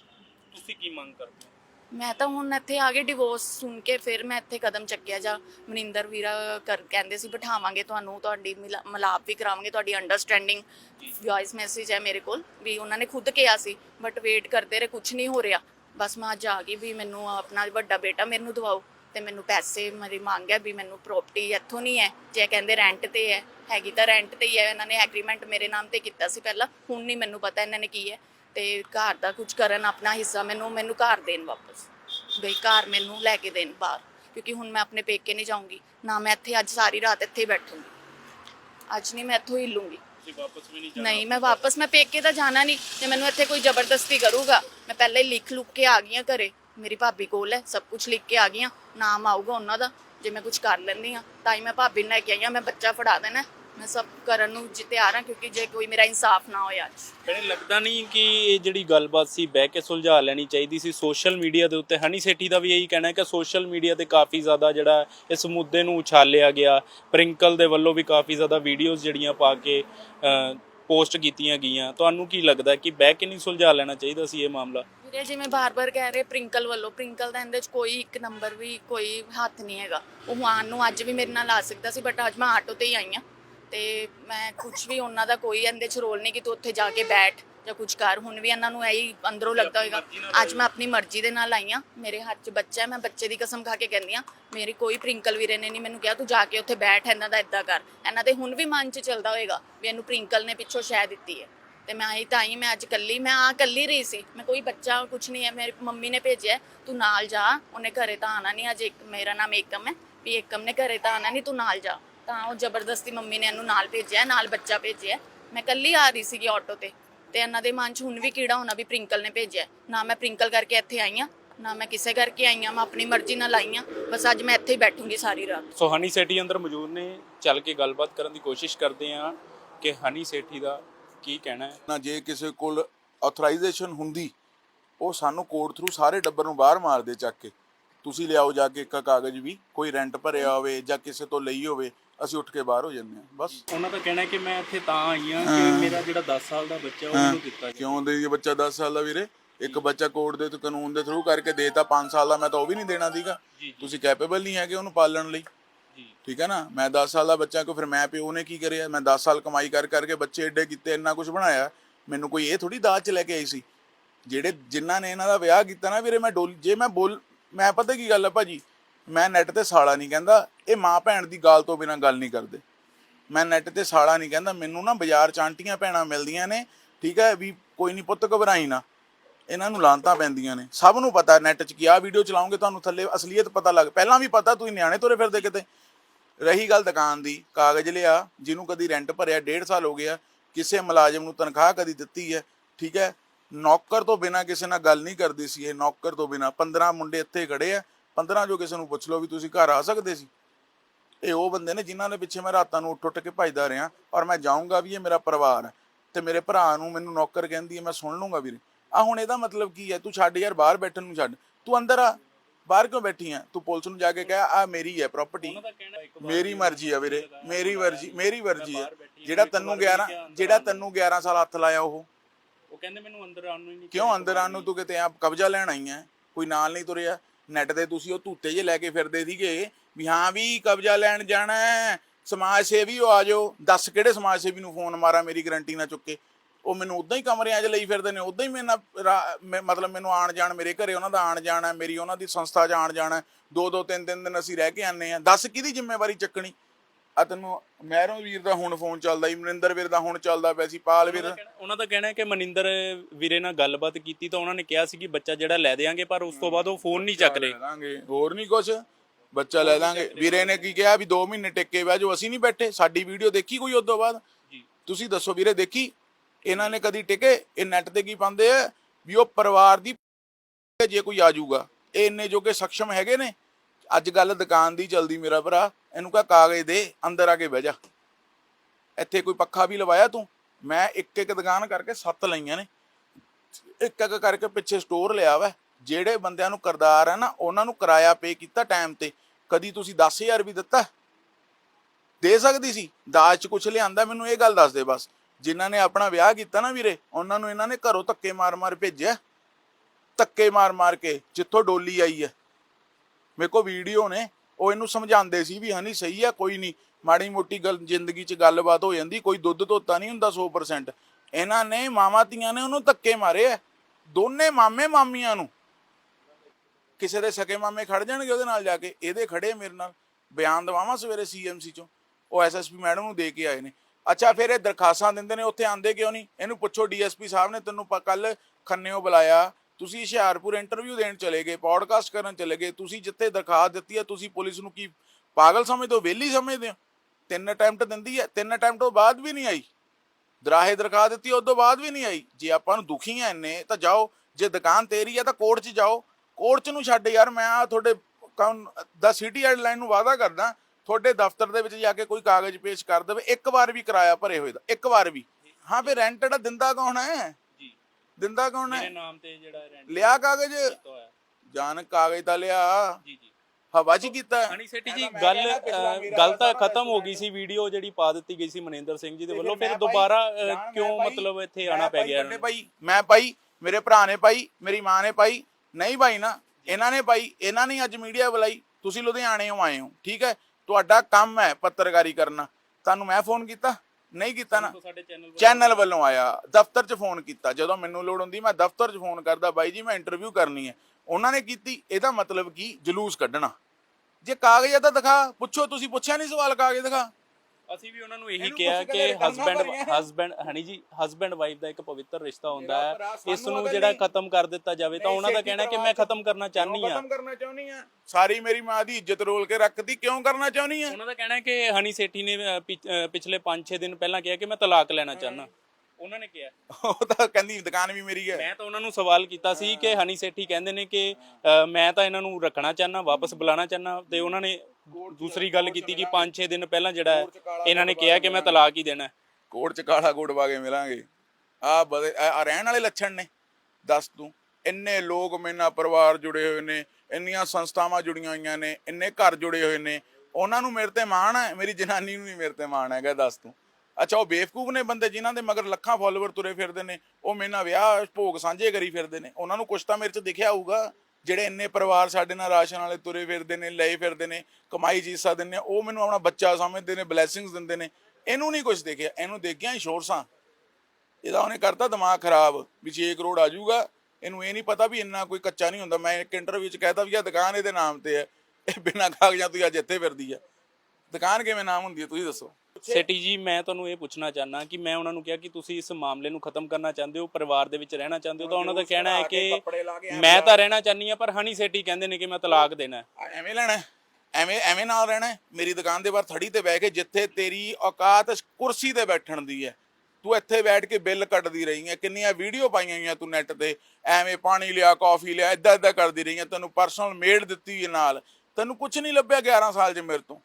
ਤੁਸੀਂ ਕੀ ਮੰਗ ਕਰਦੇ ਹੋ? ਮੈਂ ਤਾਂ ਹੁਣ ਇੱਥੇ ਆ ਕੇ ਡਿਵੋਰਸ ਸੁਣ ਕੇ ਫਿਰ ਮੈਂ ਇੱਥੇ ਕਦਮ ਚੱਕਿਆ ਜਾ ਮਨਿੰਦਰ ਵੀਰਾ ਕਰ, ਕਹਿੰਦੇ ਸੀ ਬਿਠਾਵਾਂਗੇ ਤੁਹਾਨੂੰ, ਤੁਹਾਡੀ ਮਿਲਾ- ਮਿਲਾਪ ਵੀ ਕਰਾਵਾਂਗੇ, ਤੁਹਾਡੀ ਅੰਡਰਸਟੈਂਡਿੰਗ ਵੌਇਸ ਮੈਸੇਜ ਹੈ ਮੇਰੇ ਕੋਲ, ਵੀ ਉਹਨਾਂ ਨੇ ਖੁਦ ਕਿਹਾ ਸੀ ਬਟ ਵੇਟ ਕਰਦੇ ਰਹੇ ਕੁਝ ਨਹੀਂ ਹੋ ਰਿਹਾ। ਬਸ ਮੈਂ ਅੱਜ ਆ ਗਈ ਵੀ ਮੈਨੂੰ ਆਪਣਾ ਵੱਡਾ ਬੇਟਾ ਮੈਨੂੰ ਦਵਾਓ ਤੇ ਮੈਨੂੰ ਪੈਸੇ ਮੇਰੀ ਮੰਗ ਹੈ ਵੀ ਮੈਨੂੰ ਪ੍ਰਾਪਰਟੀ ਇੱਥੋਂ ਨਹੀਂ ਹੈ, ਜੇ ਕਹਿੰਦੇ ਰੈਂਟ ਤੇ ਹੈ, ਹੈਗੀ ਤਾਂ ਰੈਂਟ ਤੇ ਹੀ ਹੈ, ਇਹਨਾਂ ਨੇ ਐਗਰੀਮੈਂਟ ਮੇਰੇ ਨਾਮ ਤੇ ਕੀਤਾ ਸੀ ਪਹਿਲਾਂ, ਹੁਣ ਨਹੀਂ ਮੈਨੂੰ ਪਤਾ ਇਹਨਾਂ ਨੇ ਕੀ ਹੈ। ਤੇ ਘਰ ਦਾ ਕੁਝ ਕਰਨ ਆਪਣਾ ਹਿੱਸਾ ਮੈਨੂੰ ਮੈਨੂੰ ਘਰ ਦੇਣ ਵਾਪਸ। ਬਈ ਘਰ ਮੈਨੂੰ ਲੈ ਕੇ ਦੇਣ ਬਾਹਰ ਕਿਉਂਕਿ ਹੁਣ ਮੈਂ ਆਪਣੇ ਪੇਕੇ ਨਹੀਂ ਜਾਊਂਗੀ ਨਾ ਮੈਂ ਇੱਥੇ ਅੱਜ ਸਾਰੀ ਰਾਤ ਇੱਥੇ ਬੈਠੂੰਗੀ। ਅੱਜ ਨਹੀਂ ਮੈਂ ਇੱਥੋਂ ਹੀ ਹਿੱਲੂੰਗੀ। ਤੁਸੀਂ ਵਾਪਸ ਵੀ ਨਹੀਂ ਨਹੀਂ ਮੈਂ ਵਾਪਸ ਮੈਂ ਪੇਕੇ ਤਾਂ ਜਾਣਾ ਨਹੀਂ ਜੇ ਮੈਨੂੰ ਇੱਥੇ ਕੋਈ ਜ਼ਬਰਦਸਤੀ ਕਰੂਗਾ। ਮੈਂ ਪਹਿਲਾਂ ਹੀ ਲਿਖ ਲੁੱਕ ਕੇ ਆ ਗਈ ਹਾਂ ਘਰੇ। ਮੇਰੀ ਭਾਬੀ ਕੋਲ ਹੈ ਸਭ ਕੁਝ ਲਿਖ ਕੇ ਆ ਗਈ ਹਾਂ ਨਾਮ ਆਊਗਾ ਉਹਨਾਂ ਦਾ ਜੇ ਮੈਂ ਕੁਝ ਕਰ ਲੈਂਦੀ ਹਾਂ। ਤਾਂ ਹੀ ਮੈਂ ਭਾਬੀ ਨੂੰ ਲੈ ਕੇ ਆਈ ਹਾਂ ਮੈਂ ਬੱਚਾ ਫੜਾ ਦੇਣਾ। ਮੈਂ ਸਭ ਕਰਨ ਨੂੰ ਜੀ ਤਿਆਰ ਹਾਂ ਕਿਉਂਕਿ ਜੇ ਕੋਈ ਮੇਰਾ ਇਨਸਾਫ ਨਾ ਹੋਇਆ ਅੱਜ। ਕਹਿੰਦੇ ਲੱਗਦਾ ਨਹੀਂ ਕਿ ਇਹ ਜਿਹੜੀ ਗੱਲਬਾਤ ਸੀ ਬਹਿ ਕੇ ਸੁਲਝਾ ਲੈਣੀ ਚਾਹੀਦੀ ਸੀ। ਸੋਸ਼ਲ ਮੀਡੀਆ ਦੇ ਉੱਤੇ ਹਨੀ ਸੇਠੀ ਦਾ ਵੀ ਇਹੀ ਕਹਿਣਾ ਹੈ ਕਿ ਸੋਸ਼ਲ ਮੀਡੀਆ ਤੇ ਕਾਫੀ ਜ਼ਿਆਦਾ ਜਿਹੜਾ ਇਸ ਮੁੱਦੇ ਨੂੰ ਉਛਾਲਿਆ ਗਿਆ। ਪ੍ਰਿੰਕਲ ਦੇ ਵੱਲੋਂ ਵੀ ਕਾਫੀ ਜ਼ਿਆਦਾ ਵੀਡੀਓਜ਼ ਜਿਹੜੀਆਂ ਪਾ ਕੇ ਪੋਸਟ ਕੀਤੀਆਂ ਗਈਆਂ। ਤੁਹਾਨੂੰ ਕੀ ਲੱਗਦਾ ਕਿ ਬਹਿ ਕੇ ਨਹੀਂ ਸੁਲਝਾ ਲੈਣਾ ਚਾਹੀਦਾ ਸੀ ਇਹ ਮਾਮਲਾ? ਵੀਰੇ ਜਿਵੇਂ ਬਾਰ-ਬਾਰ ਕਹਿ ਰਹੇ ਪ੍ਰਿੰਕਲ ਵੱਲੋਂ ਪ੍ਰਿੰਕਲ ਦਾ ਇਹਦੇ 'ਚ ਕੋਈ ਇੱਕ ਨੰਬਰ ਵੀ ਕੋਈ ਹੱਥ ਨਹੀਂ ਹੈਗਾ। ਉਹ ਆਉਣ ਨੂੰ ਅੱਜ ਵੀ ਮੇਰੇ ਨਾਲ ਆ ਸਕਦਾ ਸੀ ਬਟ ਅੱਜ ਮੈਂ ਆਟੋ ਤੇ ਹੀ ਆਈ ਆ ਤੇ ਮੈਂ ਕੁਝ ਵੀ ਉਹਨਾਂ ਦਾ ਕੋਈ ਇਹਦੇ 'ਚ ਰੋਲ ਨਹੀਂ ਕਿ ਤੂੰ ਉੱਥੇ ਜਾ ਕੇ ਬੈਠ ਜਾਂ ਕੁਝ ਕਰ। ਹੁਣ ਵੀ ਇਹਨਾਂ ਨੂੰ ਇਹੀ ਅੰਦਰੋਂ ਲੱਗਦਾ ਹੋਏਗਾ ਅੱਜ ਮੈਂ ਆਪਣੀ ਮਰਜ਼ੀ ਦੇ ਨਾਲ ਆਈ ਆ ਮੇਰੇ ਹੱਥ 'ਚ ਬੱਚਾ ਹੈ ਮੈਂ ਬੱਚੇ ਦੀ ਕਸਮ ਖਾ ਕੇ ਕਹਿੰਦੀ ਆ ਮੇਰੀ ਕੋਈ ਪ੍ਰਿੰਕਲ ਵੀਰੇ ਨੇ ਨਹੀਂ ਮੈਨੂੰ ਕਿਹਾ ਤੂੰ ਜਾ ਕੇ ਉੱਥੇ ਬੈਠ ਇਹਨਾਂ ਦਾ ਇਦਾਂ ਕਰ। ਇਹਨਾਂ ਦੇ ਹੁਣ ਵੀ ਮਨ 'ਚ ਚੱਲਦਾ ਹੋਏਗਾ ਵੀ ਇਹਨੂੰ ਪ੍ਰਿੰਕਲ ਨੇ ਪਿੱਛੋਂ ਸ਼ਹਿ ਦਿੱਤੀ ਹੈ। ਤੇ ਮੈਂ ਆਈ ਤਾਂ ਹੀ ਮੈਂ ਅੱਜ ਕੱਲੀ ਮੈਂ ਆ ਕੱਲੀ ਰਹੀ ਸੀ। ਮੈਂ ਕੋਈ ਬੱਚਾ ਕੁਝ ਨਹੀਂ ਹੈ ਮੇਰੀ ਮੰਮੀ ਨੇ ਭੇਜਿਆ ਤੂੰ ਨਾਲ ਜਾ ਉਹਨੇ ਘਰੇ ਤਾਂ ਆਣਾ ਨਹੀਂ ਅੱਜ ਇੱਕ ਮੇਰਾ ਨਾਮ ਏਕਮ ਹੈ ਵੀ ਏਕਮ ਨੇ ਘਰੇ ਤਾਂ ਆਣਾ ਨਹੀਂ ਤੂੰ ਨਾਲ ਜਾ। ਤਾਂ ਉਹ ਜ਼ਬਰਦਸਤੀ ਮੰਮੀ ਨੇ ਇਹਨੂੰ ਨਾਲ ਭੇਜਿਆ ਨਾਲ ਬੱਚਾ ਭੇਜਿਆ। ਮੈਂ ਕੱਲੀ ਆ ਰਹੀ ਸੀਗੀ ਆਟੋ ਤੇ। ਤੇ ਇਹਨਾਂ ਦੇ ਮਨ 'ਚ ਹੁਣ ਵੀ ਕੀੜਾ ਹੋਣਾ ਵੀ ਪ੍ਰਿੰਕਲ ਨੇ ਭੇਜਿਆ। ਨਾ ਮੈਂ ਪ੍ਰਿੰਕਲ ਕਰਕੇ ਇੱਥੇ ਆਈ ਆ ਨਾ ਮੈਂ ਕਿਸੇ ਕਰਕੇ ਆਈ ਆ ਮੈਂ ਆਪਣੀ ਮਰਜ਼ੀ ਨਾਲ ਆਈ ਆ। ਬਸ ਅੱਜ ਮੈਂ ਇੱਥੇ ਹੀ ਬੈਠੂੰਗੀ ਸਾਰੀ ਰਾਤ। ਸੋ ਹਨੀ ਸੇਠੀ ਅੰਦਰ ਮੌਜੂਦ ਨੇ ਚੱਲ ਕੇ ਗੱਲਬਾਤ ਕਰਨ ਦੀ ਕੋਸ਼ਿਸ਼ ਕਰਦੇ ਆ ਕਿ ਹਨੀ ਸੇਠੀ ਦਾ ਕੀ ਕਹਿਣਾ ਹੈ। ਨਾ ਜੇ ਕਿਸੇ ਕੋਲ ਆਥੋਰਾਈਜੇਸ਼ਨ ਹੁੰਦੀ ਉਹ ਸਾਨੂੰ ਕੋਰਟ ਥਰੂ ਸਾਰੇ ਡੱਬਰ ਨੂੰ ਬਾਹਰ ਮਾਰਦੇ ਚੱਕ ਕੇ। ਤੁਸੀਂ ਲਿਆਓ ਜਾ ਕੇ ਇੱਕ ਕਾਗਜ਼ ਵੀ ਕੋਈ ਰੈਂਟ ਭਰਿਆ ਹੋਵੇ ਜਾਂ ਕਿਸੇ ਤੋਂ ਲਈ ਹੋਵੇ। ਅਸੀਂ ਉੱਠ ਕੇ ਬਾਹਰ ਹੋ ਜੰਨੇ ਆ ਬਸ। ਉਹਨਾਂ ਦਾ ਕਹਿਣਾ ਹੈ ਕਿ ਮੈਂ ਇੱਥੇ ਤਾਂ ਆਈ ਹਾਂ ਕਿ ਮੇਰਾ ਜਿਹੜਾ 10 ਸਾਲ ਦਾ ਬੱਚਾ ਉਹ ਮੈਨੂੰ ਦਿੱਤਾ ਗਿਆ ਕਿਉਂ ਦੇ ਬੱਚਾ 10 ਸਾਲ ਦਾ ਵੀਰੇ? ਇੱਕ ਬੱਚਾ ਕੋਰਟ ਦੇ ਤੇ ਕਾਨੂੰਨ ਦੇ ਥਰੂ ਕਰਕੇ ਦੇਤਾ 5 ਸਾਲ ਦਾ ਮੈਂ ਤਾਂ ਉਹ ਵੀ ਨਹੀਂ ਦੇਣਾ ਸੀਗਾ। ਤੁਸੀਂ ਕੈਪੇਬਲ ਨਹੀਂ ਹੈਗੇ ਉਹਨੂੰ ਪਾਲਣ ਲਈ। ਠੀਕ ਹੈ ਨਾ? ਮੈਂ 10 ਸਾਲ ਦਾ ਬੱਚਾ ਕੋ ਫਿਰ ਮੈਂ ਪਿਓ ਨੇ ਕੀ ਕਰਿਆ? ਮੈਂ 10 ਸਾਲ ਕਮਾਈ ਕਰ ਕਰਕੇ ਬੱਚੇ ਏਡੇ ਕੀਤੇ ਇੰਨਾ ਕੁਝ ਬਣਾਇਆ। ਮੈਨੂੰ ਕੋਈ ਇਹ ਥੋੜੀ ਦਾਜ ਚ ਲੈ ਕੇ ਆਈ ਸੀ। ਜਿਹੜੇ ਜਿਨ੍ਹਾਂ ਨੇ ਇਹਨਾਂ ਦਾ ਵਿਆਹ ਕੀਤਾ ਨਾ ਵੀਰੇ ਮੈਂ ਡੋਲ ਜੇ ਮੈਂ ਬੋਲ ਮੈਂ ਪਤਾ ਕੀ ਗੱਲ ਹੈ ਭਾਜੀ? ਮੈਂ ਨੈਟ ਤੇ ਸਾਲਾ ਨਹੀਂ ਕਹਿੰਦਾ, ਇਹ ਮਾਂ ਭੈਣ ਦੀ ਗਾਲ ਤੋਂ ਬਿਨਾ ਗੱਲ ਨਹੀਂ ਕਰਦੇ। ਮੈਂ ਨੈਟ ਤੇ ਸਾਲਾ ਨਹੀਂ ਕਹਿੰਦਾ, ਮੈਨੂੰ ਨਾ ਬਾਜ਼ਾਰ ਚ ਆਂਟੀਆਂ ਭੈਣਾਂ ਮਿਲਦੀਆਂ ਨੇ, ਠੀਕ ਹੈ, ਵੀ ਕੋਈ ਨਹੀਂ ਪੁੱਤ ਘਬਰਾਈ ਨਾ। ਇਹਨਾਂ ਨੂੰ ਲਾਂਤਾਂ ਪੈਂਦੀਆਂ ਨੇ। ਸਭ ਨੂੰ ਪਤਾ ਨੈਟ 'ਚ ਕੀ ਆ ਵੀਡੀਓ ਚਲਾਉਂਗੇ ਤੁਹਾਨੂੰ ਥੱਲੇ ਅਸਲੀਅਤ ਪਤਾ ਲੱਗ, ਪਹਿਲਾਂ ਵੀ ਪਤਾ, ਤੁਸੀਂ ਨਿਆਣੇ ਤੁਰੇ ਫਿਰਦੇ ਕਿਤੇ। ਰਹੀ ਗੱਲ ਦੁਕਾਨ ਦੀ, ਕਾਗਜ਼ ਲਿਆ, ਜਿਹਨੂੰ ਕਦੀ ਰੈਂਟ ਭਰਿਆ 1.5 ਸਾਲ ਹੋ ਗਿਆ, ਕਿਸੇ ਮੁਲਾਜ਼ਮ ਨੂੰ ਤਨਖਾਹ ਕਦੀ ਦਿੱਤੀ ਹੈ, ਠੀਕ ਹੈ। ਨੌਕਰ ਤੋਂ ਬਿਨਾ ਕਿਸੇ ਨਾਲ ਗੱਲ ਨਹੀਂ ਕਰਦੀ ਸੀ ਇਹ, ਨੌਕਰ ਤੋਂ ਬਿਨਾ। 15 ਮੁੰਡੇ ਇੱਥੇ ਖੜੇ ਆ 15 ਜੋ ਕਿਸੇ ਨੂੰ ਪੁੱਛ ਲਓ ਵੀ ਤੁਸੀਂ ਘਰ ਆ ਸਕਦੇ ਸੀ। ਇਹ ਉਹ ਬੰਦੇ ਨੇ ਜਿਨ੍ਹਾਂ ਦੇ ਪਿੱਛੇ ਮੈਂ ਰਾਤਾਂ ਨੂੰ ਉੱਠ ਉੱਠ ਕੇ ਭਜਦਾ ਰਿਹਾ ਔਰ ਮੈਂ ਜਾਊਂਗਾ ਵੀ ਇਹ ਮੇਰਾ ਪਰਿਵਾਰ ਹੈ ਤੇ ਮੇਰੇ ਭਰਾ ਨੂੰ ਮੈਨੂੰ ਨੌਕਰ ਕਹਿੰਦੀ ਹੈ ਮੈਂ ਸੁਣ ਲੂੰਗਾ ਵੀਰੇ। ਆ ਹੁਣ ਇਹਦਾ ਮਤਲਬ ਕੀ ਹੈ? ਤੂੰ ਛੱਡ ਯਾਰ ਬਾਹਰ ਬੈਠਣ ਨੂੰ ਛੱਡ। ਤੂੰ ਅੰਦਰ ਆ ਬਾਹਰ ਕਿਉਂ ਬੈਠੀ ਆ? ਤੂੰ ਪੁਲਿਸ ਨੂੰ ਜਾ ਕੇ ਕਹਿ ਆ ਮੇਰੀ ਹੈ ਪ੍ਰਾਪਰਟੀ ਮੇਰੀ ਮਰਜ਼ੀ ਆ ਵੀਰੇ ਮੇਰੀ ਮਰਜ਼ੀ ਮੇਰੀ ਮਰਜ਼ੀ ਹੈ। ਜਿਹੜਾ ਤੈਨੂੰ 11 ਜਿਹੜਾ ਤੈਨੂੰ 11 ਸਾਲ ਹੱਥ ਲਾਇਆ ਉਹ। ਉਹ ਕਹਿੰਦੇ ਮੈਨੂੰ ਅੰਦਰ ਆਉਣ ਨੂੰ ਹੀ ਨਹੀਂ ਕਿਉਂ ਅੰਦਰ ਆਉਣ ਨੂੰ? ਤੂੰ ਕਿਤੇ ਆ ਕਬਜ਼ਾ ਲੈਣ ਆਈ ਐ ਕੋਈ ਨਾਲ ਨਹੀਂ ਤੁਰਿਆ? ਨੈਟ ਤੇ ਤੁਸੀਂ ਉਹ ਧੂਤੇ ਜੇ ਲੈ ਕੇ ਫਿਰਦੇ ਸੀਗੇ ਵੀ ਹਾਂ ਵੀ ਕਬਜ਼ਾ ਲੈਣ ਜਾਣਾ ਸਮਾਜ ਸੇਵੀ ਹੋ, ਆ ਜਾਓ। ਦੱਸ ਕਿਹੜੇ ਸਮਾਜ ਸੇਵੀ ਨੂੰ ਫੋਨ ਮਾਰਾ ਮੇਰੀ ਗਰੰਟੀ ਨਾ ਚੁੱਕੇ। ਉਹ ਮੈਨੂੰ ਉਦਾਂ ਹੀ ਕਮਰਿਆਂ 'ਚ ਲਈ ਫਿਰਦੇ ਨੇ ਉਦਾਂ ਹੀ ਮੇਰੇ ਨਾਲ ਮੈਂ- ਮਤਲਬ ਮੈਨੂੰ ਆਣ ਜਾਣ, ਮੇਰੇ ਘਰੇ ਉਹਨਾਂ ਦਾ ਆਣ ਜਾਣਾ ਮੇਰੀ ਉਹਨਾਂ ਦੀ ਸੰਸਥਾ 'ਚ ਆਣ ਜਾਣਾ ਦੋ ਦੋ ਤਿੰਨ ਤਿੰਨ ਦਿਨ ਅਸੀਂ ਰਹਿ ਕੇ ਆਨੇ ਆ ਦੱਸ ਕਿਹਦੀ ਜ਼ਿੰਮੇਵਾਰੀ ਚੱਕਣੀ? ਆ ਤੈਨੂੰ ਮਹਿਰੋਂ ਵੀਰ ਦਾ ਹੁਣ ਫੋਨ ਚੱਲਦਾ ਈ ਮਨਿੰਦਰ ਵੀਰ ਦਾ ਹੁਣ ਚੱਲਦਾ ਪਿਆ ਸੀ ਪਾਲ ਵੀਰ ਉਹਨਾਂ ਦਾ ਕਹਿਣਾ ਹੈ ਕਿ ਮਨਿੰਦਰ ਵੀਰੇ ਨਾਲ ਗੱਲਬਾਤ ਕੀਤੀ ਤਾਂ ਉਹਨਾਂ ਨੇ ਕਿਹਾ ਸੀ ਕਿ ਬੱਚਾ ਜਿਹੜਾ ਲੈ ਦੇਾਂਗੇ ਪਰ ਉਸ ਤੋਂ ਬਾਅਦ ਉਹ ਫੋਨ ਨਹੀਂ ਚੱਕ ਰਹੇ। ਲੈ ਹੋਰ ਨਹੀਂ ਕੁਛ। ਬੱਚਾ ਲੈ ਦਾਂਗੇ। ਵੀਰੇ ਨੇ ਕੀ ਕਿਹਾ ਵੀ 2 ਮਹੀਨੇ ਟਿੱਕੇ ਬਹਿ ਜੋ ਅਸੀਂ ਨਹੀਂ ਬੈਠੇ। ਸਾਡੀ ਵੀਡੀਓ ਦੇਖੀ ਕੋਈ ਉਦੋਂ ਬਾਅਦ? ਜੀ। ਤੁਸੀਂ ਦੱਸੋ ਵੀਰੇ ਦੇਖੀ? ਇਹਨਾਂ ਨੇ ਕਦੀ ਟਿਕੇ? ਇਹ ਨੈਟ ਤੇ ਕੀ ਪਾਉਂਦੇ ਆ? ਵੀ ਉਹ ਪਰਿਵਾਰ ਦੀ ਜੇ ਕੋਈ ਆ ਜਾਊਗਾ। ਇਹ ਇੰਨੇ ਜੋਗੇ ਸક્ષਮ ਹੈਗੇ ਨੇ ਅੱਜ ਕੱਲ ਦੁਕਾਨ ਦੀ ਚਲਦੀ ਮੇਰਾ ਭਰਾ, ਇਹਨੂੰ ਕਹ ਕਾਗਜ਼ ਦੇ, ਅੰਦਰ ਆ ਕੇ ਬਹਿ ਜਾ। ਇੱਥੇ ਕੋਈ ਪੱਖਾ ਵੀ ਲਵਾਇਆ ਤੂੰ? ਮੈਂ ਇੱਕ ਇੱਕ ਦੁਕਾਨ ਕਰਕੇ ਸੱਤ ਲਈਆਂ ਨੇ। ਇੱਕ ਇੱਕ ਕਰਕੇ ਪਿੱਛੇ ਸਟੋਰ ਲਿਆ ਵਾ। ਜਿਹੜੇ ਬੰਦਿਆਂ ਨੂੰ ਕਰਦਾਰ ਆ ਨਾ, ਉਹਨਾਂ ਨੂੰ ਕਿਰਾਇਆ ਪੇ ਕੀਤਾ ਟਾਈਮ ਤੇ। ਕਦੀ ਤੁਸੀਂ 10000 ਵੀ ਦਿੱਤਾ? ਦੇ ਸਕਦੀ ਸੀ? ਦਾਜ ਚ ਕੁਛ ਲਿਆਂਦਾ? ਮੈਨੂੰ ਇਹ ਗੱਲ ਦੱਸ ਦੇ ਬਸ। ਜਿਨ੍ਹਾਂ ਨੇ ਆਪਣਾ ਵਿਆਹ ਕੀਤਾ ਨਾ ਵੀਰੇ, ਉਹਨਾਂ ਨੂੰ ਇਹਨਾਂ ਨੇ ਘਰੋਂ ਧੱਕੇ ਮਾਰ-ਮਾਰ ਭੇਜਿਆ। ਧੱਕੇ ਮਾਰ ਮਾਰ ਕੇ, ਜਿੱਥੋਂ ਡੋਲੀ ਆਈ ਹੈ ਮੇਰੇ ਕੋ ਵੀਡੀਓ ਨੇ, ਉਹ ਇਹਨੂੰ ਸਮਝਾਉਂਦੇ ਸੀ ਵੀ ਹਨੀ ਸਹੀ ਆ, ਕੋਈ ਨਹੀਂ। ਮਾੜੀ ਮੋਟੀ ਗੱਲ ਜ਼ਿੰਦਗੀ 'ਚ ਗੱਲਬਾਤ ਹੋ ਜਾਂਦੀ, ਕੋਈ ਦੁੱਧ ਧੋਤਾ ਨਹੀਂ ਹੁੰਦਾ 100% ਇਹਨਾਂ ਨੇ ਮਾਮਾ ਧੀਆਂ ਨੇ ਉਹਨੂੰ ਧੱਕੇ ਮਾਰੇ ਆ। ਦੋਨੇ ਮਾਮੇ ਮਾਮੀਆਂ ਨੂੰ। ਕਿਸੇ ਦੇ ਸਕੇ ਮਾਮੇ ਖੜ ਜਾਣਗੇ ਉਹਦੇ ਨਾਲ ਜਾ ਕੇ, ਇਹਦੇ ਖੜੇ ਮੇਰੇ ਨਾਲ। ਬਿਆਨ ਦਵਾਵਾਂ ਸਵੇਰੇ ਸੀਐਮਸੀ ਚੋਂ। ਉਹ ਐਸਐਸਪੀ ਮੈਡਮ ਨੂੰ ਦੇ ਕੇ ਆਏ ਨੇ। ਅੱਛਾ, ਫਿਰ ਇਹ ਦਰਖਾਸਤਾਂ ਦਿੰਦੇ ਨੇ, ਉੱਥੇ ਆਂਦੇ ਕਿਉਂ ਨਹੀਂ? ਇਹਨੂੰ ਪੁੱਛੋ ਡੀਐਸਪੀ ਸਾਹਿਬ ਨੇ, ਤੈਨੂੰ ਕੱਲ ਖੰਨੇੋਂ ਬੁਲਾਇਆ। ਤੁਸੀਂ ਹੁਸ਼ਿਆਰਪੁਰ ਇੰਟਰਵਿਊ ਦੇਣ ਚਲੇ ਗਏ ਪੌਡਕਾਸਟ ਕਰਨ ਚਲੇ ਗਏ, ਤੁਸੀਂ ਜਿੱਥੇ ਦਰਖਾਸਤ ਦਿੱਤੀ ਹੈ, ਤੁਸੀਂ ਪੁਲਿਸ ਨੂੰ ਕੀ ਪਾਗਲ ਸਮਝਦੇ ਹੋ, ਵਿਹਲੀ ਸਮਝਦੇ ਹੋ? ਤਿੰਨ ਅਟੈਂਪਟ ਦਿੰਦੀ ਹੈ, ਤਿੰਨ ਅਟੈਂਪਟ ਤੋਂ ਬਾਅਦ ਵੀ ਨਹੀਂ ਆਈ। ਦਰਾਹੇ ਦਰਖਾਸਤ ਦਿੱਤੀ ਉਸ ਤੋਂ ਬਾਅਦ ਵੀ ਨਹੀਂ ਆਈ। ਜੇ ਆਪਾਂ ਨੂੰ ਦੁਖੀ ਐ ਇੰਨੇ, ਤਾਂ ਜਾਓ, ਜੇ ਦੁਕਾਨ ਤੇਰੀ ਹੈ ਤਾਂ ਕੋਰਟ 'ਚ ਜਾਓ। ਕੋਰਟ 'ਚ ਨੂੰ ਛੱਡ ਯਾਰ, ਮੈਂ ਆ ਤੁਹਾਡੇ ਕਾਉਨ ਦਾ ਸਿਟੀ ਹੈਡਲਾਈਨ ਨੂੰ ਵਾਅਦਾ ਕਰਦਾ, ਤੁਹਾਡੇ ਦਫ਼ਤਰ ਦੇ ਵਿੱਚ ਜਾ ਕੇ ਕੋਈ ਕਾਗਜ਼ ਪੇਸ਼ ਕਰ ਦੇਵੇ, ਇੱਕ ਵਾਰ ਵੀ ਕਿਰਾਇਆ ਭਰੇ ਹੋਏ ਦਾ, ਇੱਕ ਵਾਰ ਵੀ। ਹਾਂ ਫੇ ਰੈਂਟ ਦਾ ਦਿੰਦਾ ਕੌਣ ਹੈ? ਦਿੰਦਾ ਕੌਣ ਮੇਰੇ ਹੈ ਨਾਮ ਤੇ ਜਿਹੜਾ ਰੈਂਟ ਲਿਆ ਕਾਗਜ਼? ਕੀਤਾ ਹੋਇਆ ਜਾਨ ਕਾਗਜ਼ ਤਾਂ ਲਿਆ। ਜੀ ਜੀ। ਹਵਾ 'ਚ ਕੀਤਾ ਹਣੀ ਸੇਠੀ ਜੀ ਗੱਲ ਅ, ਗੱਲ ਤਾਂ ਖਤਮ ਹੋ ਗਈ ਸੀ ਵੀਡੀਓ ਜਿਹੜੀ ਪਾ ਦਿੱਤੀ ਗਈ ਸੀ ਮਨਿੰਦਰ ਸਿੰਘ ਜੀ ਦੇ ਵੱਲੋਂ ਫਿਰ ਦੁਬਾਰਾ ਅ, ਕਿਉਂ ਮਤਲਬ ਇੱਥੇ ਮੈਂ ਆਣਾ ਪੈ ਗਿਆ ਭਾਈ। ਮੈਂ ਭਾਈ ਮੇਰੇ ਭਰਾ ਨੇ ਭਾਈ ਮੇਰੀ ਮਾਂ ਨੇ ਭਾਈ ਨਹੀਂ ਭਾਈ ਨਾ ਇਹਨਾਂ ਨੇ ਭਾਈ ਇਹਨਾਂ ਨੇ ਅੱਜ ਮੀਡੀਆ ਬੁਲਾਈ। ਤੁਸੀਂ ਲੁਧਿਆਣੇੋਂ ਆਏ ਹੋ ਠੀਕ ਹੈ? ਤੁਹਾਡਾ ਕੰਮ ਹੈ ਪੱਤਰਕਾਰੀ ਕਰਨਾ। ਤੁਹਾਨੂੰ ਮੈਂ ਫੋਨ ਕੀਤਾ? ਨਹੀਂ ਕੀਤਾ ਨਾ। ਸਾਡੇ ਚੈਨਲ ਚੈਨਲ ਵੱਲੋਂ ਆਇਆ ਦਫ਼ਤਰ 'ਚ ਫੋਨ ਕੀਤਾ। ਜਦੋਂ ਮੈਨੂੰ ਲੋੜ ਹੁੰਦੀ ਮੈਂ ਦਫ਼ਤਰ 'ਚ ਫੋਨ ਕਰਦਾ ਬਾਈ ਜੀ ਮੈਂ ਇੰਟਰਵਿਊ ਕਰਨੀ ਹੈ। ਉਹਨਾਂ ਨੇ ਕੀਤੀ ਇਹਦਾ ਮਤਲਬ ਕੀ? ਜਲੂਸ ਕੱਢਣਾ। ਜੇ ਕਾਗਜ਼ ਆ ਤਾਂ ਦਿਖਾ ਪੁੱਛੋ ਤੁਸੀਂ ਪੁੱਛਿਆ ਨਹੀਂ ਸਵਾਲ ਕਾਗਜ਼ ਦਿਖਾ? ਅਸੀਂ ਵੀ ਉਹਨਾਂ ਨੂੰ ਇਹੀ ਕਿਹਾ ਕਿ ਹਸਬੈਂਡ। ਹਸਬੈਂਡ ਹਣੀ ਜੀ ਹਸਬੈਂਡ ਵਾਈਫ ਦਾ ਇੱਕ ਪਵਿੱਤਰ ਰਿਸ਼ਤਾ ਹੁੰਦਾ ਹੈ। ਇਸ ਨੂੰ ਜਿਹੜਾ ਖਤਮ ਕਰ ਦਿੱਤਾ ਜਾਵੇ ਤਾਂ ਉਹਨਾਂ ਦਾ ਕਹਿਣਾ ਕਿ ਮੈਂ ਖਤਮ ਕਰਨਾ ਚਾਹਨੀ ਆ ਖਤਮ ਕਰਨਾ ਚਾਹੁੰਦੀ ਆ ਸਾਰੀ ਮੇਰੀ ਮਾਂ ਦੀ ਇੱਜ਼ਤ ਰੋਲ ਕੇ ਰੱਖਦੀ ਕਿਉਂ ਕਰਨਾ ਚਾਹੁੰਦੀ ਆ ਉਹਨਾਂ ਦਾ ਕਹਿਣਾ ਕਿ ਹਣੀ ਸੇਠੀ ਨੇ ਪਿਛਲੇ 5-6 ਦਿਨ ਪਹਿਲਾਂ ਕਿਹਾ ਕਿ ਮੈਂ ਤਲਾਕ ਲੈਣਾ ਚਾਹਨਾ ਉਹਨਾਂ ਨੇ ਕਿਹਾ। ਉਹ ਤਾਂ ਕਹਿੰਦੀ ਦੁਕਾਨ ਵੀ ਮੇਰੀ ਹੈ। ਮੈਂ ਤਾਂ ਉਹਨਾਂ ਨੂੰ ਸਵਾਲ ਕੀਤਾ ਸੀ ਕਿ ਹਨੀ ਸੇਠੀ ਕਹਿੰਦੇ ਨੇ ਕਿ ਮੈਂ ਤਾਂ ਇਹਨਾਂ ਨੂੰ ਰੱਖਣਾ ਚਾਹਨਾ ਵਾਪਸ ਬੁਲਾਣਾ ਚਾਹਨਾ ਤੇ ਉਹਨਾਂ ਨੇ ਦੂਸਰੀ ਗੱਲ ਕੀਤੀ ਕਿ 5-6 ਦਿਨ ਪਹਿਲਾਂ ਜਿਹੜਾ ਹੈ, ਇਹਨਾਂ ਨੇ ਕਿਹਾ ਕਿ ਮੈਂ ਤਲਾਕ ਹੀ ਦੇਣਾ ਹੈ। ਕੋਟ ਚ ਕਾਲਾ ਕੋਟ ਪਾ ਕੇ ਮਿਲਾਂਗੇ। ਆ ਆ ਰਹਿਣ ਵਾਲੇ ਲੱਛਣ ਨੇ। ਦੱਸ ਤੂੰ ਇੰਨੇ ਲੋਕ ਮੇਰੇ ਨਾਲ ਪਰਿਵਾਰ ਜੁੜੇ ਹੋਏ ਨੇ ਇੰਨੀਆਂ ਸੰਸਥਾਵਾਂ ਜੁੜੀਆਂ ਹੋਈਆਂ ਨੇ ਇੰਨੇ ਘਰ ਜੁੜੇ ਹੋਏ ਨੇ। ਉਹਨਾਂ ਨੂੰ ਮੇਰੇ ਤੇ ਮਾਣ ਹੈ ਮੇਰੀ ਜਨਾਨੀ ਨੂੰ ਨਹੀਂ ਮੇਰੇ ਤੇ ਮਾਣ ਹੈਗਾ ਦੱਸ ਤੂੰ। ਅੱਛਾ ਉਹ ਬੇਵਕੂਫ ਨੇ ਬੰਦੇ ਜਿਨ੍ਹਾਂ ਦੇ ਮਗਰ ਲੱਖਾਂ ਫਾਲੋਅਰ ਤੁਰੇ ਫਿਰਦੇ ਨੇ ਉਹ ਮੇਰੇ ਨਾਲ ਵਿਆਹ ਭੋਗ ਸਾਂਝੇ ਕਰੀ ਫਿਰਦੇ ਨੇ। ਉਹਨਾਂ ਨੂੰ ਕੁਛ ਤਾਂ ਮੇਰੇ 'ਚ ਦਿਖਿਆ ਹੋਊਗਾ। ਜਿਹੜੇ ਇੰਨੇ ਪਰਿਵਾਰ ਸਾਡੇ ਨਾਲ ਰਾਸ਼ਨ ਵਾਲੇ ਤੁਰੇ ਫਿਰਦੇ ਨੇ, ਲਏ ਫਿਰਦੇ ਨੇ, ਕਮਾਈ ਚੀਜ਼ਾਂ ਦਿੰਦੇ ਨੇ, ਉਹ ਮੈਨੂੰ ਆਪਣਾ ਬੱਚਾ ਸਮਝਦੇ ਨੇ ਬਲੇਸਿੰਗਸ ਦਿੰਦੇ ਨੇ। ਇਹਨੂੰ ਨਹੀਂ ਕੁਝ ਦੇਖਿਆ, ਇਹਨੂੰ ਦੇਖਿਆ ਸ਼ੋਰਸਾਂ ਇਹਦਾ ਉਹਨੇ ਕਰਤਾ ਦਿਮਾਗ ਖਰਾਬ ਵੀ 6 ਕਰੋੜ ਆ ਜਾਊਗਾ, ਇਹਨੂੰ ਇਹ ਨਹੀਂ ਪਤਾ ਵੀ ਇੰਨਾ ਕੋਈ ਕੱਚਾ ਨਹੀਂ ਹੁੰਦਾ। ਮੈਂ ਇੱਕ ਇੰਟਰਵਿਊ 'ਚ ਕਹਿਤਾ ਵੀ ਆ ਦੁਕਾਨ ਇਹਦੇ ਨਾਮ ਤੇ ਹੈ। ਇਹ ਬਿਨਾਂ ਕਾਗਜ਼ਾਂ ਤੋਂ ਅੱਜ ਇੱਥੇ ਫਿਰਦੀ ਹੈ ਦੁਕਾਨ ਕਿਵੇਂ ਨਾਮ ਹੁੰਦੀ ਹੈ ਤੁਸੀਂ ਦੱਸੋ। ਸੇਠੀ ਜੀ ਮੈਂ ਤੁਹਾਨੂੰ ਇਹ ਪੁੱਛਣਾ ਚਾਹਨਾ ਕਿ ਮੈਂ ਉਹਨਾਂ ਨੂੰ ਕਿਹਾ ਕਿ ਤੁਸੀਂ ਇਸ ਮਾਮਲੇ ਨੂੰ ਖਤਮ ਕਰਨਾ ਚਾਹੁੰਦੇ ਹੋ ਪਰਿਵਾਰ ਦੇ ਵਿੱਚ ਰਹਿਣਾ ਚਾਹੁੰਦੇ ਹੋ ਤਾਂ ਉਹਨਾਂ ਦਾ ਕਹਿਣਾ ਹੈ ਕਿ ਮੈਂ ਤਾਂ ਰਹਿਣਾ ਚਾਹਨੀ ਆ ਪਰ ਹਨੀ ਸੇਠੀ ਕਹਿੰਦੇ ਨੇ ਕਿ ਮੈਂ ਤਲਾਕ ਦੇਣਾ ਐਵੇਂ ਲੈਣਾ? ਐਵੇਂ ਐਵੇਂ ਨਾਲ ਰਹਿਣਾ? ਮੇਰੀ ਦੁਕਾਨ ਦੇ ਬਾਹਰ ਥੜੀ ਤੇ ਬਹਿ ਕੇ ਜਿੱਥੇ ਤੇਰੀ ਔਕਾਤ ਕੁਰਸੀ ਤੇ ਬੈਠਣ ਦੀ ਹੈ। ਤੂੰ ਇੱਥੇ ਬੈਠ ਕੇ ਬਿੱਲ ਕੱਟਦੀ ਰਹੀ ਹੈ। ਕਿੰਨੀਆਂ ਵੀਡੀਓ ਪਾਈਆਂ ਹੋਈਆਂ ਤੂੰ ਨੈਟ ਤੇ। ਐਵੇਂ ਪਾਣੀ ਲਿਆ ਕਾਫੀ ਲਿਆ ਇਦਾਂ ਇਦਾਂ ਕਰਦੀ ਰਹੀ ਹੈ। ਤੈਨੂੰ ਪਰਸਨਲ ਮੇਡ ਦਿੱਤੀ ਹੈ ਨਾਲ। ਤੈਨੂੰ ਕੁਝ ਨਹੀਂ ਲੱਭਿਆ 11 ਸਾਲ 'ਚ ਮੇਰੇ ਤੋਂ।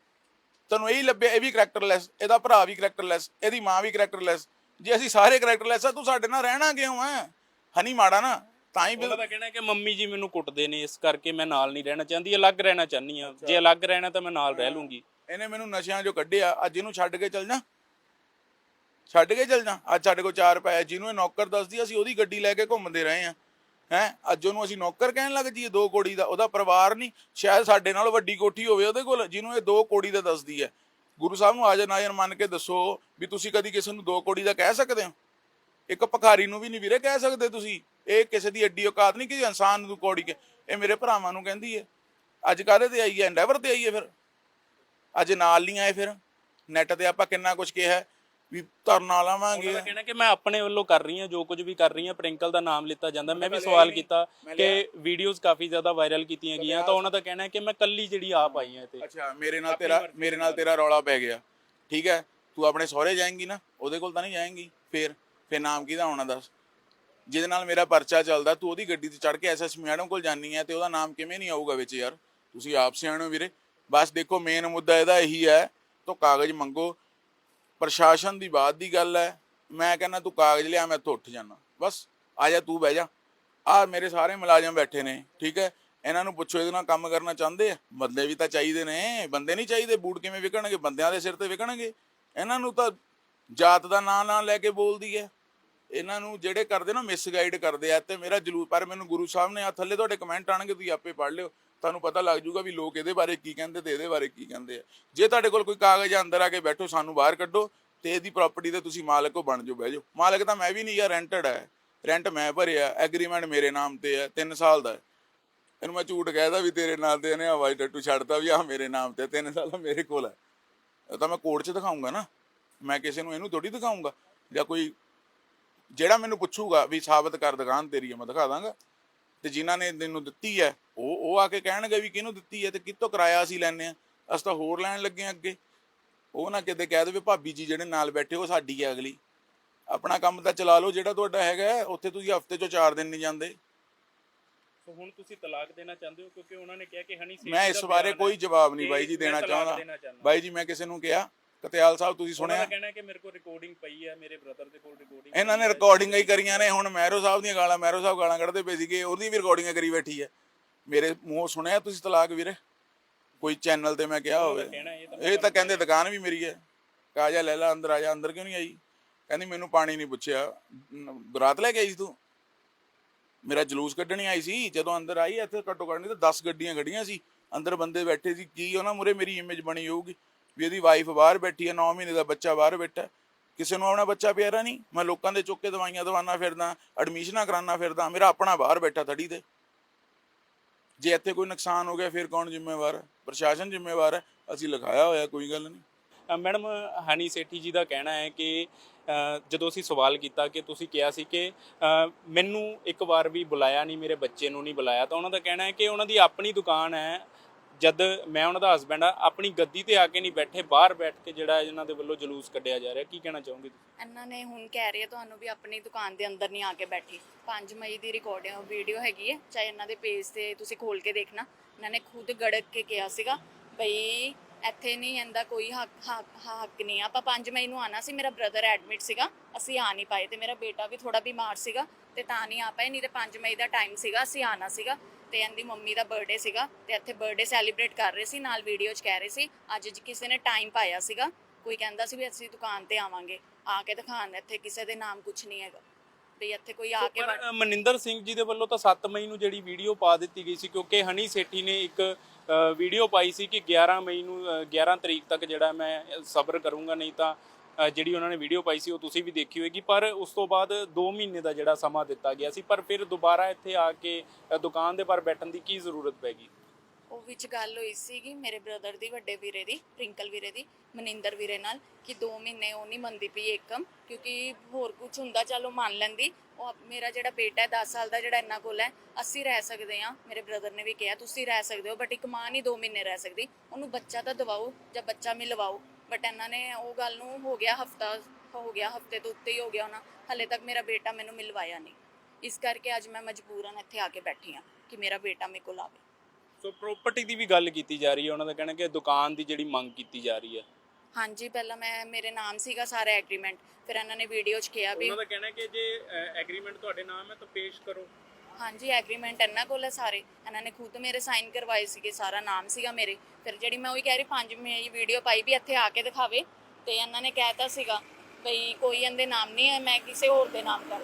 ਤੈਨੂੰ ਇਹੀ ਲੱਭਿਆ ਇਹ ਵੀ ਕਰੈਕਟਰਲੈਸ ਇਹਦਾ ਭਰਾ ਵੀ ਕਰੈਕਟਰਲੈਸ ਇਹਦੀ ਮਾਂ ਵੀ ਕਰੈਕਟਰਲੈਸ ਜੇ ਅਸੀਂ ਸਾਰੇ ਕਰੈਕਟਰਲੈਸ ਆ ਤੂੰ ਸਾਡੇ ਨਾਲ ਰਹਿਣਾ ਕਿਉਂ ਹੈ ਹਨੀ ਮਾੜਾ ਨਾ ਤਾਂ ਹੀ ਉਹਨਾਂ ਬਿਲ- ਦਾ ਕਹਿਣਾ ਕਿ ਮੰਮੀ ਜੀ ਮੈਨੂੰ ਕੁੱਟਦੇ ਨੇ ਇਸ ਕਰਕੇ ਮੈਂ ਨਾਲ ਨਹੀਂ ਰਹਿਣਾ ਚਾਹੁੰਦੀ ਅਲੱਗ ਰਹਿਣਾ ਚਾਹਨੀ ਆ। ਜੇ ਅਲੱਗ ਰਹਿਣਾ ਤਾਂ ਮੈਂ ਨਾਲ ਰਹਿ ਲੂੰਗੀ। ਇਹਨੇ ਮੈਨੂੰ ਨਸ਼ਿਆਂ 'ਚੋਂ ਕੱਢਿਆ ਅੱਜ ਇਹਨੂੰ ਛੱਡ ਕੇ ਚੱਲ ਜਾ। ਛੱਡ ਕੇ ਚੱਲ ਜਾ ਅੱਜ ਸਾਡੇ ਕੋਲ ਚਾਰ ਪਏ ਜਿਹਨੂੰ ਇਹ ਨੌਕਰ ਦੱਸਦੀ ਅਸੀਂ ਉਹਦੀ ਗੱਡੀ ਲੈ ਕੇ ਘੁੰਮਦੇ ਰਹੇ ਆ। ਹੈ? ਅੱਜ ਉਹਨੂੰ ਅਸੀਂ ਨੌਕਰ ਕਹਿਣ ਲੱਗ ਜੀਏ ਦੋ ਕੋੜੀ ਦਾ, ਉਹਦਾ ਪਰਿਵਾਰ ਨਹੀਂ, ਸ਼ਾਇਦ ਸਾਡੇ ਨਾਲ ਵੱਡੀ ਕੋਠੀ ਹੋਵੇ ਉਹਦੇ ਕੋਲ, ਜਿਹਨੂੰ ਇਹ ਦੋ ਕੋੜੀ ਦਾ ਦੱਸਦੀ ਹੈ। ਗੁਰੂ ਸਾਹਿਬ ਨੂੰ ਆਜਨ ਆਜਨ ਮੰਨ ਕੇ ਦੱਸੋ ਵੀ ਤੁਸੀਂ ਕਦੀ ਕਿਸੇ ਨੂੰ ਦੋ ਕੋੜੀ ਦਾ ਕਹਿ ਸਕਦੇ ਹੋ? ਇੱਕ ਭਖਾਰੀ ਨੂੰ ਵੀ ਨਹੀਂ ਵੀਰੇ ਕਹਿ ਸਕਦੇ ਤੁਸੀਂ। ਇਹ ਕਿਸੇ ਦੀ ਐਡੀ ਔਕਾਤ ਨਹੀਂ ਕਿਸੇ ਇਨਸਾਨ ਨੂੰ ਕੋੜੀ ਕੇ ਇਹ ਮੇਰੇ ਭਰਾਵਾਂ ਨੂੰ ਕਹਿੰਦੀ ਹੈ। ਅੱਜ ਕਾਹਦੇ ਤੇ ਆਈ ਹੈ? ਐਂਡੈਵਰ ਤੇ ਆਈ ਹੈ ਫਿਰ। ਅੱਜ ਨਾਲ ਨਹੀਂ ਆਏ ਫਿਰ। ਨੈਟ ਤੇ ਆਪਾਂ ਕਿੰਨਾ ਕੁਝ ਕਿਹਾ ਵੀ ਧਰਨਾ ਲਾਵਾਂਗੇ। ਕਹਿਣਾ ਕਿ ਮੈਂ ਆਪਣੇ ਵੱਲੋਂ ਕਰ ਰਹੀ ਹਾਂ ਜੋ ਕੁਝ ਵੀ ਕਰ ਰਹੀ ਹਾਂ ਪ੍ਰਿੰਕਲ ਦਾ ਨਾਮ ਲਿੱਤਾ ਜਾਂਦਾ। ਮੈਂ ਵੀ ਸਵਾਲ ਕੀਤਾ ਕਿ ਵੀਡੀਓਜ਼ ਕਾਫੀ ਜ਼ਿਆਦਾ ਵਾਇਰਲ ਕੀਤੀਆਂ ਗਈਆਂ ਤਾਂ ਉਹਨਾਂ ਦਾ ਕਹਿਣਾ ਹੈ ਕਿ ਮੈਂ ਕੱਲੀ ਜਿਹੜੀ ਆਪ ਆਈ ਹਾਂ ਤੇ ਅੱਛਾ ਮੇਰੇ ਨਾਲ ਤੇਰਾ ਮੇਰੇ ਨਾਲ ਤੇਰਾ ਰੌਲਾ ਪੈ ਗਿਆ। ਠੀਕ ਹੈ ਤੂੰ ਆਪਣੇ ਸਹੁਰੇ ਜਾਏਂਗੀ ਨਾ ਉਹਦੇ ਕੋਲ ਤਾਂ ਨਹੀਂ ਜਾਏਂਗੀ। ਫੇਰ ਫੇਰ ਨਾਮ ਕਿਹਦਾ ਹੋਣਾ ਦੱਸ। ਜਿਹਦੇ ਨਾਲ ਮੇਰਾ ਪਰਚਾ ਚੱਲਦਾ ਤੂੰ ਉਹਦੀ ਗੱਡੀ ਤੇ ਚੜ ਕੇ ਐਸਐਸ ਮੈਡਮ ਕੋਲ ਜਾਨੀ ਹੈ ਤੇ ਉਹਦਾ ਨਾਮ ਕਿਵੇਂ ਨਹੀਂ ਆਊਗਾ ਵਿੱਚ ਯਾਰ? ਤੁਸੀਂ ਆਪ ਸਿਆਣੋ ਵੀਰੇ। ਬਸ ਦੇਖੋ ਮੇਨ ਮੁੱਦਾ ਇਹਦਾ ਇਹੀ ਹੈ ਤੋ ਕਾਗਜ਼ ਮੰਗੋ ਪ੍ਰਸ਼ਾਸਨ ਦੀ ਬਾਤ ਦੀ ਗੱਲ ਹੈ। ਮੈਂ ਕਹਿੰਦਾ ਤੂੰ ਕਾਗਜ਼ ਲਿਆ, ਮੈਂ ਉੱਠ ਜਾਣਾ ਬਸ, ਆ ਜਾ, ਤੂੰ ਬਹਿ ਜਾ। ਆ ਮੇਰੇ ਸਾਰੇ ਮੁਲਾਜ਼ਮ ਬੈਠੇ ਨੇ, ਠੀਕ ਹੈ? ਇਹਨਾਂ ਨੂੰ ਪੁੱਛੋ, ਇਹਦੇ ਨਾਲ ਕੰਮ ਕਰਨਾ ਚਾਹੁੰਦੇ ਆ? ਬੰਦੇ ਵੀ ਤਾਂ ਚਾਹੀਦੇ ਨੇ, ਬੰਦੇ ਨਹੀਂ ਚਾਹੀਦੇ, ਬੂਟ ਕਿਵੇਂ ਵਿਕਣਗੇ? ਬੰਦਿਆਂ ਦੇ ਸਿਰ ਤੇ ਵਿਕਣਗੇ। ਇਹਨਾਂ ਨੂੰ ਤਾਂ ਜਾਤ ਦਾ ਨਾਂ ਨਾਂ ਲੈ ਕੇ ਬੋਲਦੀ ਹੈ। ਇਹਨਾਂ ਨੂੰ ਜਿਹੜੇ ਕਰਦੇ ਨਾ ਮਿਸਗਾਈਡ ਕਰਦੇ ਆ। ਤੇ ਮੇਰਾ ਜਲੂਸ ਪਰ ਮੈਨੂੰ ਗੁਰੂ ਸਾਹਿਬ ਨੇ ਆ ਥੱਲੇ ਤੁਹਾਡੇ ਕਮੈਂਟ ਆਣਗੇ ਤੁਸੀਂ ਆਪੇ ਪੜ੍ਹ ਲਿਓ। ਤੁਹਾਨੂੰ ਪਤਾ ਲੱਗ ਜਾਊਗਾ ਵੀ ਲੋਕ ਇਹਦੇ ਬਾਰੇ ਕੀ ਕਹਿੰਦੇ ਤੇ ਇਹਦੇ ਬਾਰੇ ਕੀ ਕਹਿੰਦੇ ਆ। ਜੇ ਤੁਹਾਡੇ ਕੋਲ ਕੋਈ ਕਾਗਜ਼ ਆ, ਅੰਦਰ ਆ ਕੇ ਬੈਠੋ ਸਾਨੂੰ ਬਾਹਰ ਕੱਢੋ ਤੇ ਇਹਦੀ ਪ੍ਰਾਪਰਟੀ ਦੇ ਤੁਸੀਂ ਮਾਲਕ ਹੋ ਬਣ ਜਾਓ ਬਹਿ ਜਾਓ। ਮਾਲਕ ਤਾਂ ਮੈਂ ਵੀ ਨਹੀਂ ਯਾਰ ਰੈਂਟਡ ਹੈ ਰੈਂਟ ਮੈਂ ਭਰਿਆ ਐਗਰੀਮੈਂਟ ਮੇਰੇ ਨਾਮ ਤੇ ਹੈ 3 ਸਾਲ ਦਾ। ਇਹਨੂੰ ਮੈਂ ਝੂਠ ਕਹਿਦਾ ਵੀ ਤੇਰੇ ਨਾਂ ਤੇ ਇਹਨੇ ਹਵਾਈ ਟੱਟੂ ਛੱਡਤਾ ਵੀ ਆ ਮੇਰੇ ਨਾਮ ਤੇ 3 ਸਾਲ ਮੇਰੇ ਕੋਲ ਹੈ ਇਹ ਤਾਂ ਮੈਂ ਕੋਰਟ 'ਚ ਦਿਖਾਉਂਗਾ ਨਾ। ਮੈਂ ਕਿਸੇ ਨੂੰ ਇਹਨੂੰ ਥੋੜੀ ਦਿਖਾਉਂਗਾ ਜਾਂ ਕੋਈ ਜਿਹੜਾ ਮੈਨੂੰ ਪੁੱਛੂਗਾ ਵੀ ਸਾਬਤ ਕਰ ਦੁਕਾਨ ਤੇਰੀ ਹੈ ਮੈਂ ਦਿਖਾ ਦਾਂਗਾ। ਤੇ ਜਿਨ੍ਹਾਂ ਨੇ ਤੈਨੂੰ ਦਿੱਤੀ ਹੈ ਉਹ ਉਹ ਆ ਕੇ ਕਹਿਣਗੇ ਵੀ ਕਿਹਨੂੰ ਦਿੱਤੀ ਹੈ ਤੇ ਕਿੱਥੋਂ ਕਿਰਾਇਆ ਅਸੀਂ ਲੈਣੇ ਆ ਅਸੀਂ ਤਾਂ ਹੋਰ ਲੈਣ ਲੱਗੇ ਹਾਂ ਅੱਗੇ। ਉਹ ਨਾ ਕਿਤੇ ਕਹਿ ਦੇਵੇ ਭਾਬੀ ਜੀ ਜਿਹੜੇ ਨਾਲ ਬੈਠੇ ਉਹ ਸਾਡੀ ਹੈ ਅਗਲੀ। ਆਪਣਾ ਕੰਮ ਤਾਂ ਚਲਾ ਲਓ ਜਿਹੜਾ ਤੁਹਾਡਾ ਹੈਗਾ ਉੱਥੇ ਤੁਸੀਂ ਹਫ਼ਤੇ ਚੋਂ 4 ਦਿਨ ਨਹੀਂ ਜਾਂਦੇ। ਸੋ ਹੁਣ ਤੁਸੀਂ ਤਲਾਕ ਦੇਣਾ ਚਾਹੁੰਦੇ ਹੋ ਕਿਉਂਕਿ ਉਹਨਾਂ ਨੇ ਕਿਹਾ ਕਿ ਹਨੀ ਸਿੰਘ ਮੈਂ ਇਸ ਬਾਰੇ ਕੋਈ ਜਵਾਬ ਨਹੀਂ ਬਾਈ ਜੀ ਦੇਣਾ ਚਾਹੁੰਦਾ। ਬਾਈ ਜੀ ਮੈਂ ਕਿਸੇ ਨੂੰ ਕਿਹਾ ਕਤਿਆਲ ਸਾਹਿਬ ਤੁਸੀਂ ਸੁਣਿਆ? ਕਹਿਣਾ ਕਿ ਮੇਰੇ ਕੋਲ ਰਿਕਾਰਡਿੰਗ ਪਈ ਹੈ ਮੇਰੇ ਬ੍ਰਦਰ ਦੇ ਕੋਲ ਰਿਕਾਰਡਿੰਗ ਇਹਨਾਂ ਨੇ ਰਿਕਾਰਡਿੰਗਾਂ ਹੀ ਕਰੀਆਂ ਨੇ ਹੁਣ ਮਹਿਰੋ ਸਾਹਿਬ ਦੀਆਂ ਗਾਲਾਂ ਮਹਿਰੋ ਸਾਹਿਬ ਗਾਲਾਂ ਕੱਢਦੇ ਪਏ ਸੀਗੇ ਉਹਦੀ ਵੀ ਰਿਕਾਰਡਿੰਗਾਂ ਕਰੀ ਬੈਠੀ ਹੈ। ਮੇਰੇ ਮੂੰਹੋਂ ਸੁਣਿਆ ਤੁਸੀਂ ਤਲਾਕ ਵੀਰੇ? ਕੋਈ ਚੈਨਲ ਤੇ ਮੈਂ ਕਿਹਾ ਹੋਵੇ। ਇਹ ਤਾਂ ਕਹਿੰਦੇ ਦੁਕਾਨ ਵੀ ਮੇਰੀ ਹੈ। ਕਾਜਾ ਲੈ ਲੈ ਅੰਦਰ ਆ ਜਾ ਅੰਦਰ ਕਿਉਂ ਨਹੀਂ ਆਈ? ਕਹਿੰਦੀ ਮੈਨੂੰ ਪਾਣੀ ਨਹੀਂ ਪੁੱਛਿਆ। ਬਰਾਤ ਲੈ ਕੇ ਆਈ ਸੀ ਤੂੰ? ਮੇਰਾ ਜਲੂਸ ਕੱਢਣੀ ਆਈ ਸੀ ਜਦੋਂ ਅੰਦਰ ਆਈ ਇੱਥੇ ਘੱਟੋ ਘੱਟ ਨਹੀਂ ਤਾਂ 10 ਗੱਡੀਆਂ ਖੜੀਆਂ ਸੀ। ਅੰਦਰ ਬੰਦੇ ਬੈਠੇ ਸੀ ਕੀ ਉਹਨਾਂ ਮੁਰੇ ਮੇਰੀ ਇਮੇਜ ਬਣੀ ਹੋਊਗੀ? ਵੀ ਇਹਦੀ ਵਾਈਫ ਬਾਹਰ ਬੈਠੀ ਹੈ 9 ਮਹੀਨੇ ਦਾ ਬੱਚਾ ਬਾਹਰ ਬੈਠਾ ਕਿਸੇ ਨੂੰ ਆਪਣਾ ਬੱਚਾ ਪਿਆਰਾ ਨਹੀਂ? ਮੈਂ ਲੋਕਾਂ ਦੇ ਚੁੱਕ ਕੇ ਦਵਾਈਆਂ ਦਵਾਨਾ ਫਿਰਦਾ ਐਡਮਿਸ਼ਨਾਂ ਕਰਾਉਣਾ ਫਿਰਦਾ, ਮੇਰਾ ਆਪਣਾ ਬਾਹਰ ਬੈਠਾ ਥੜੀ ਤੇ। ਜੇ ਇੱਥੇ ਕੋਈ ਨੁਕਸਾਨ ਹੋ ਗਿਆ, ਫਿਰ ਕੌਣ ਜ਼ਿੰਮੇਵਾਰ ਹੈ? ਪ੍ਰਸ਼ਾਸਨ ਜ਼ਿੰਮੇਵਾਰ ਹੈ। ਅਸੀਂ ਲਿਖਾਇਆ ਹੋਇਆ, ਕੋਈ ਗੱਲ ਨਹੀਂ। ਮੈਡਮ, ਹਨੀ ਸੇਠੀ ਜੀ ਦਾ ਕਹਿਣਾ ਹੈ ਕਿ ਜਦੋਂ ਅਸੀਂ ਸਵਾਲ ਕੀਤਾ ਕਿ ਤੁਸੀਂ ਕਿਹਾ ਸੀ ਕਿ ਮੈਨੂੰ ਇੱਕ ਵਾਰ ਵੀ ਬੁਲਾਇਆ ਨਹੀਂ, ਮੇਰੇ ਬੱਚੇ ਨੂੰ ਨਹੀਂ ਬੁਲਾਇਆ, ਤਾਂ ਉਹਨਾਂ ਦਾ ਕਹਿਣਾ ਹੈ ਕਿ ਉਹਨਾਂ ਦੀ ਆਪਣੀ ਦੁਕਾਨ ਹੈ ਜਦ ਮੈਂ ਉਹਨਾਂ ਦਾ ਹਸਬੈਂਡ ਆ, ਆਪਣੀ ਗੱਦੀ ਤੇ ਆ ਕੇ ਨਹੀਂ ਬੈਠੇ, ਬਾਹਰ ਬੈਠ ਕੇ ਜਿਹੜਾ ਇਹਨਾਂ ਦੇ ਵੱਲੋਂ ਜਲੂਸ ਕੱਢਿਆ ਜਾ ਰਿਹਾ, ਕੀ ਕਹਿਣਾ ਚਾਹੋਗੇ ਤੁਸੀਂ? ਇਹਨਾਂ ਨੇ ਹੁਣ ਕਹਿ ਰਹੀ ਹੈ ਤੁਹਾਨੂੰ ਵੀ ਆਪਣੀ ਦੁਕਾਨ ਦੇ ਅੰਦਰ ਨਹੀਂ ਆ ਕੇ ਬੈਠੀ। 5 ਮਈ ਦੀ ਰਿਕਾਰਡਿੰਗ ਵੀਡੀਓ ਹੈਗੀ ਹੈ ਚਾਹੇ ਇਹਨਾਂ ਦੇ ਪੇਜ ਤੇ ਤੁਸੀਂ ਖੋਲ ਕੇ ਦੇਖਣਾ। ਇਹਨਾਂ ਨੇ ਖੁਦ ਗੜਕ ਕੇ ਕਿਹਾ ਸੀਗਾ ਬਈ ਇੱਥੇ ਨਹੀਂ, ਇਹਦਾ ਕੋਈ ਹੱਕ ਹੱਕ ਨਹੀਂ ਆ। ਆਪਾਂ 5 ਮਈ ਨੂੰ ਆਣਾ ਸੀ, ਮੇਰਾ ਬ੍ਰਦਰ ਐਡਮਿਟ ਸੀਗਾ, ਅਸੀਂ ਆ ਨਹੀਂ ਪਾਏ ਤੇ ਮੇਰਾ ਬੇਟਾ ਵੀ ਥੋੜਾ ਬਿਮਾਰ ਸੀਗਾ ਤੇ ਤਾਂ ਨਹੀਂ ਆ ਪਾਏ, ਨਹੀਂ ਤੇ 5 ਮਈ ਦਾ ਟਾਈਮ ਸੀਗਾ, ਅਸੀਂ ਆਣਾ ਸੀਗਾ। ਤੇ ਇਹਦੀ ਮੰਮੀ ਦਾ ਬਰਥਡੇ ਸੀਗਾ ਤੇ ਇੱਥੇ ਬਰਥਡੇ ਸੈਲੀਬ੍ਰੇਟ ਕਰ ਰਹੇ ਸੀ ਨਾਲ ਵੀਡੀਓ 'ਚ ਕਹਿ ਰਹੇ ਸੀ ਅੱਜ ਜੀ ਕਿਸੇ ਨੇ ਟਾਈਮ ਪਾਇਆ ਸੀਗਾ ਕੋਈ ਕਹਿੰਦਾ ਸੀ ਵੀ ਅਸੀਂ ਦੁਕਾਨ ਤੇ ਆਵਾਂਗੇ ਆ ਕੇ ਦਿਖਾਣ ਇੱਥੇ ਕਿਸੇ ਦੇ ਨਾਮ ਕੁਝ ਨਹੀਂ ਹੈਗਾ। ਵੀ ਇੱਥੇ ਕੋਈ ਆ ਕੇ ਪਰ ਮਨਿੰਦਰ ਸਿੰਘ ਜੀ ਦੇ ਵੱਲੋਂ ਤਾਂ 7 ਮਈ ਨੂੰ ਜਿਹੜੀ ਵੀਡੀਓ ਪਾ ਦਿੱਤੀ ਗਈ ਸੀ ਕਿਉਂਕਿ ਹਨੀ ਸੇਠੀ ਨੇ ਇੱਕ ਵੀਡੀਓ ਪਾਈ ਸੀ ਕਿ 11 ਮਈ ਨੂੰ ਅ, 11 ਤਰੀਕ ਤੱਕ ਜਿਹੜਾ ਮੈਂ ਸਬਰ ਕਰੂੰਗਾ ਨਹੀਂ ਤਾਂ ਜਿਹੜੀ ਉਹਨਾਂ ਨੇ ਵੀਡੀਓ ਪਾਈ ਸੀ, ਉਹ ਤੁਸੀਂ ਵੀ ਦੇਖੀ ਹੋਏਗੀ। ਪਰ ਉਸ ਤੋਂ ਬਾਅਦ 2 ਮਹੀਨੇ ਦਾ ਜਿਹੜਾ ਸਮਾਂ ਦਿੱਤਾ ਗਿਆ ਸੀ, ਪਰ ਫਿਰ ਦੁਬਾਰਾ ਇੱਥੇ ਆ ਕੇ ਦੁਕਾਨ ਦੇ ਪਰ ਬੈਠਣ ਦੀ ਕੀ ਜ਼ਰੂਰਤ ਪੈਗੀ ਉਹ ਵਿੱਚ ਗੱਲ ਹੋਈ ਸੀਗੀ ਮੇਰੇ ਬ੍ਰਦਰ ਦੀ, ਵੱਡੇ ਵੀਰੇ ਦੀ, ਪ੍ਰਿੰਕਲ ਵੀਰੇ ਦੀ, ਮਨਿੰਦਰ ਵੀਰੇ ਨਾਲ, ਕਿ 2 ਮਹੀਨੇ ਉਹ ਨਹੀਂ ਮੰਨਦੀ ਪਈ ਏਕਮ, ਕਿਉਂਕਿ ਹੋਰ ਕੁਝ ਹੁੰਦਾ, ਚਲੋ ਮੰਨ ਲੈਂਦੀ। ਉਹ ਮੇਰਾ ਜਿਹੜਾ ਬੇਟਾ ਹੈ 10 ਸਾਲ ਦਾ ਜਿਹੜਾ ਇਹਨਾਂ ਕੋਲ ਹੈ, ਅਸੀਂ ਰਹਿ ਸਕਦੇ ਹਾਂ। ਮੇਰੇ ਬ੍ਰਦਰ ਨੇ ਵੀ ਕਿਹਾ, ਤੁਸੀਂ ਰਹਿ ਸਕਦੇ ਹੋ ਬਟ ਇੱਕ ਮਾਂ ਨਹੀਂ 2 ਮਹੀਨੇ ਰਹਿ ਸਕਦੀ। ਉਹਨੂੰ ਬੱਚਾ ਤਾਂ ਦਵਾਓ, ਜਾਂ ਬੱਚਾ ਮਿਲਵਾਓ। ਬਟ ਇਹਨਾਂ ਨੇ ਉਹ ਗੱਲ ਨੂੰ ਹੋ ਗਿਆ ਹਫਤਾ ਹੋ ਗਿਆ ਹਫ਼ਤੇ ਤੋਂ ਉੱਤੇ ਹੀ ਹੋ ਗਿਆ ਉਹਨਾਂ ਹਲੇ ਤੱਕ ਮੇਰਾ ਬੇਟਾ ਮੈਨੂੰ ਮਿਲਵਾਇਆ ਨਹੀਂ। ਇਸ ਕਰਕੇ ਅੱਜ ਮੈਂ ਮਜਬੂਰਨ ਇੱਥੇ ਆ ਕੇ ਬੈਠੀ ਹਾਂ ਕਿ ਮੇਰਾ ਬੇਟਾ ਮੇਰੇ ਕੋਲ ਆਵੇ। ਸੋ ਪ੍ਰਾਪਰਟੀ ਦੀ ਵੀ ਗੱਲ ਕੀਤੀ ਜਾ ਰਹੀ ਹੈ। ਉਹਨਾਂ ਦਾ ਕਹਿਣਾ ਕਿ ਦੁਕਾਨ ਦੀ ਜਿਹੜੀ ਮੰਗ ਕੀਤੀ ਜਾ ਰਹੀ ਹੈ। ਹਾਂਜੀ ਪਹਿਲਾਂ ਮੈਂ ਮੇਰੇ ਨਾਮ ਸੀਗਾ ਸਾਰਾ ਐਗਰੀਮੈਂਟ ਫਿਰ ਇਹਨਾਂ ਨੇ ਵੀਡੀਓ 'ਚ ਕਿਹਾ ਵੀ ਉਹਨਾਂ ਦਾ ਕਹਿਣਾ ਕਿ ਜੇ ਐਗਰੀਮੈਂਟ ਤੁਹਾਡੇ ਨਾਮ ਹੈ ਤਾਂ ਪੇਸ਼ ਕਰੋ। ਹਾਂਜੀ ਐਗਰੀਮੈਂਟ ਇਹਨਾਂ ਕੋਲ ਹੈ ਸਾਰੇ। ਇਹਨਾਂ ਨੇ ਖੁਦ ਮੇਰੇ ਸਾਈਨ ਕਰਵਾਏ ਸੀਗੇ, ਸਾਰਾ ਨਾਮ ਸੀਗਾ ਮੇਰੇ। ਫਿਰ ਜਿਹੜੀ ਮੈਂ ਉਹੀ ਕਹਿ ਰਹੀ, ਪੰਜ ਮੇਰੀ ਵੀਡੀਓ ਪਾਈ ਵੀ ਇੱਥੇ ਆ ਕੇ ਦਿਖਾਵੇ। ਤੇ ਇਹਨਾਂ ਨੇ ਕਹਿਤਾ ਸੀਗਾ, ਬਈ ਕੋਈ ਇਹਦੇ ਨਾਮ ਨਹੀਂ ਹੈ, ਮੈਂ ਕਿਸੇ ਹੋਰ ਦੇ ਨਾਮ ਕਰ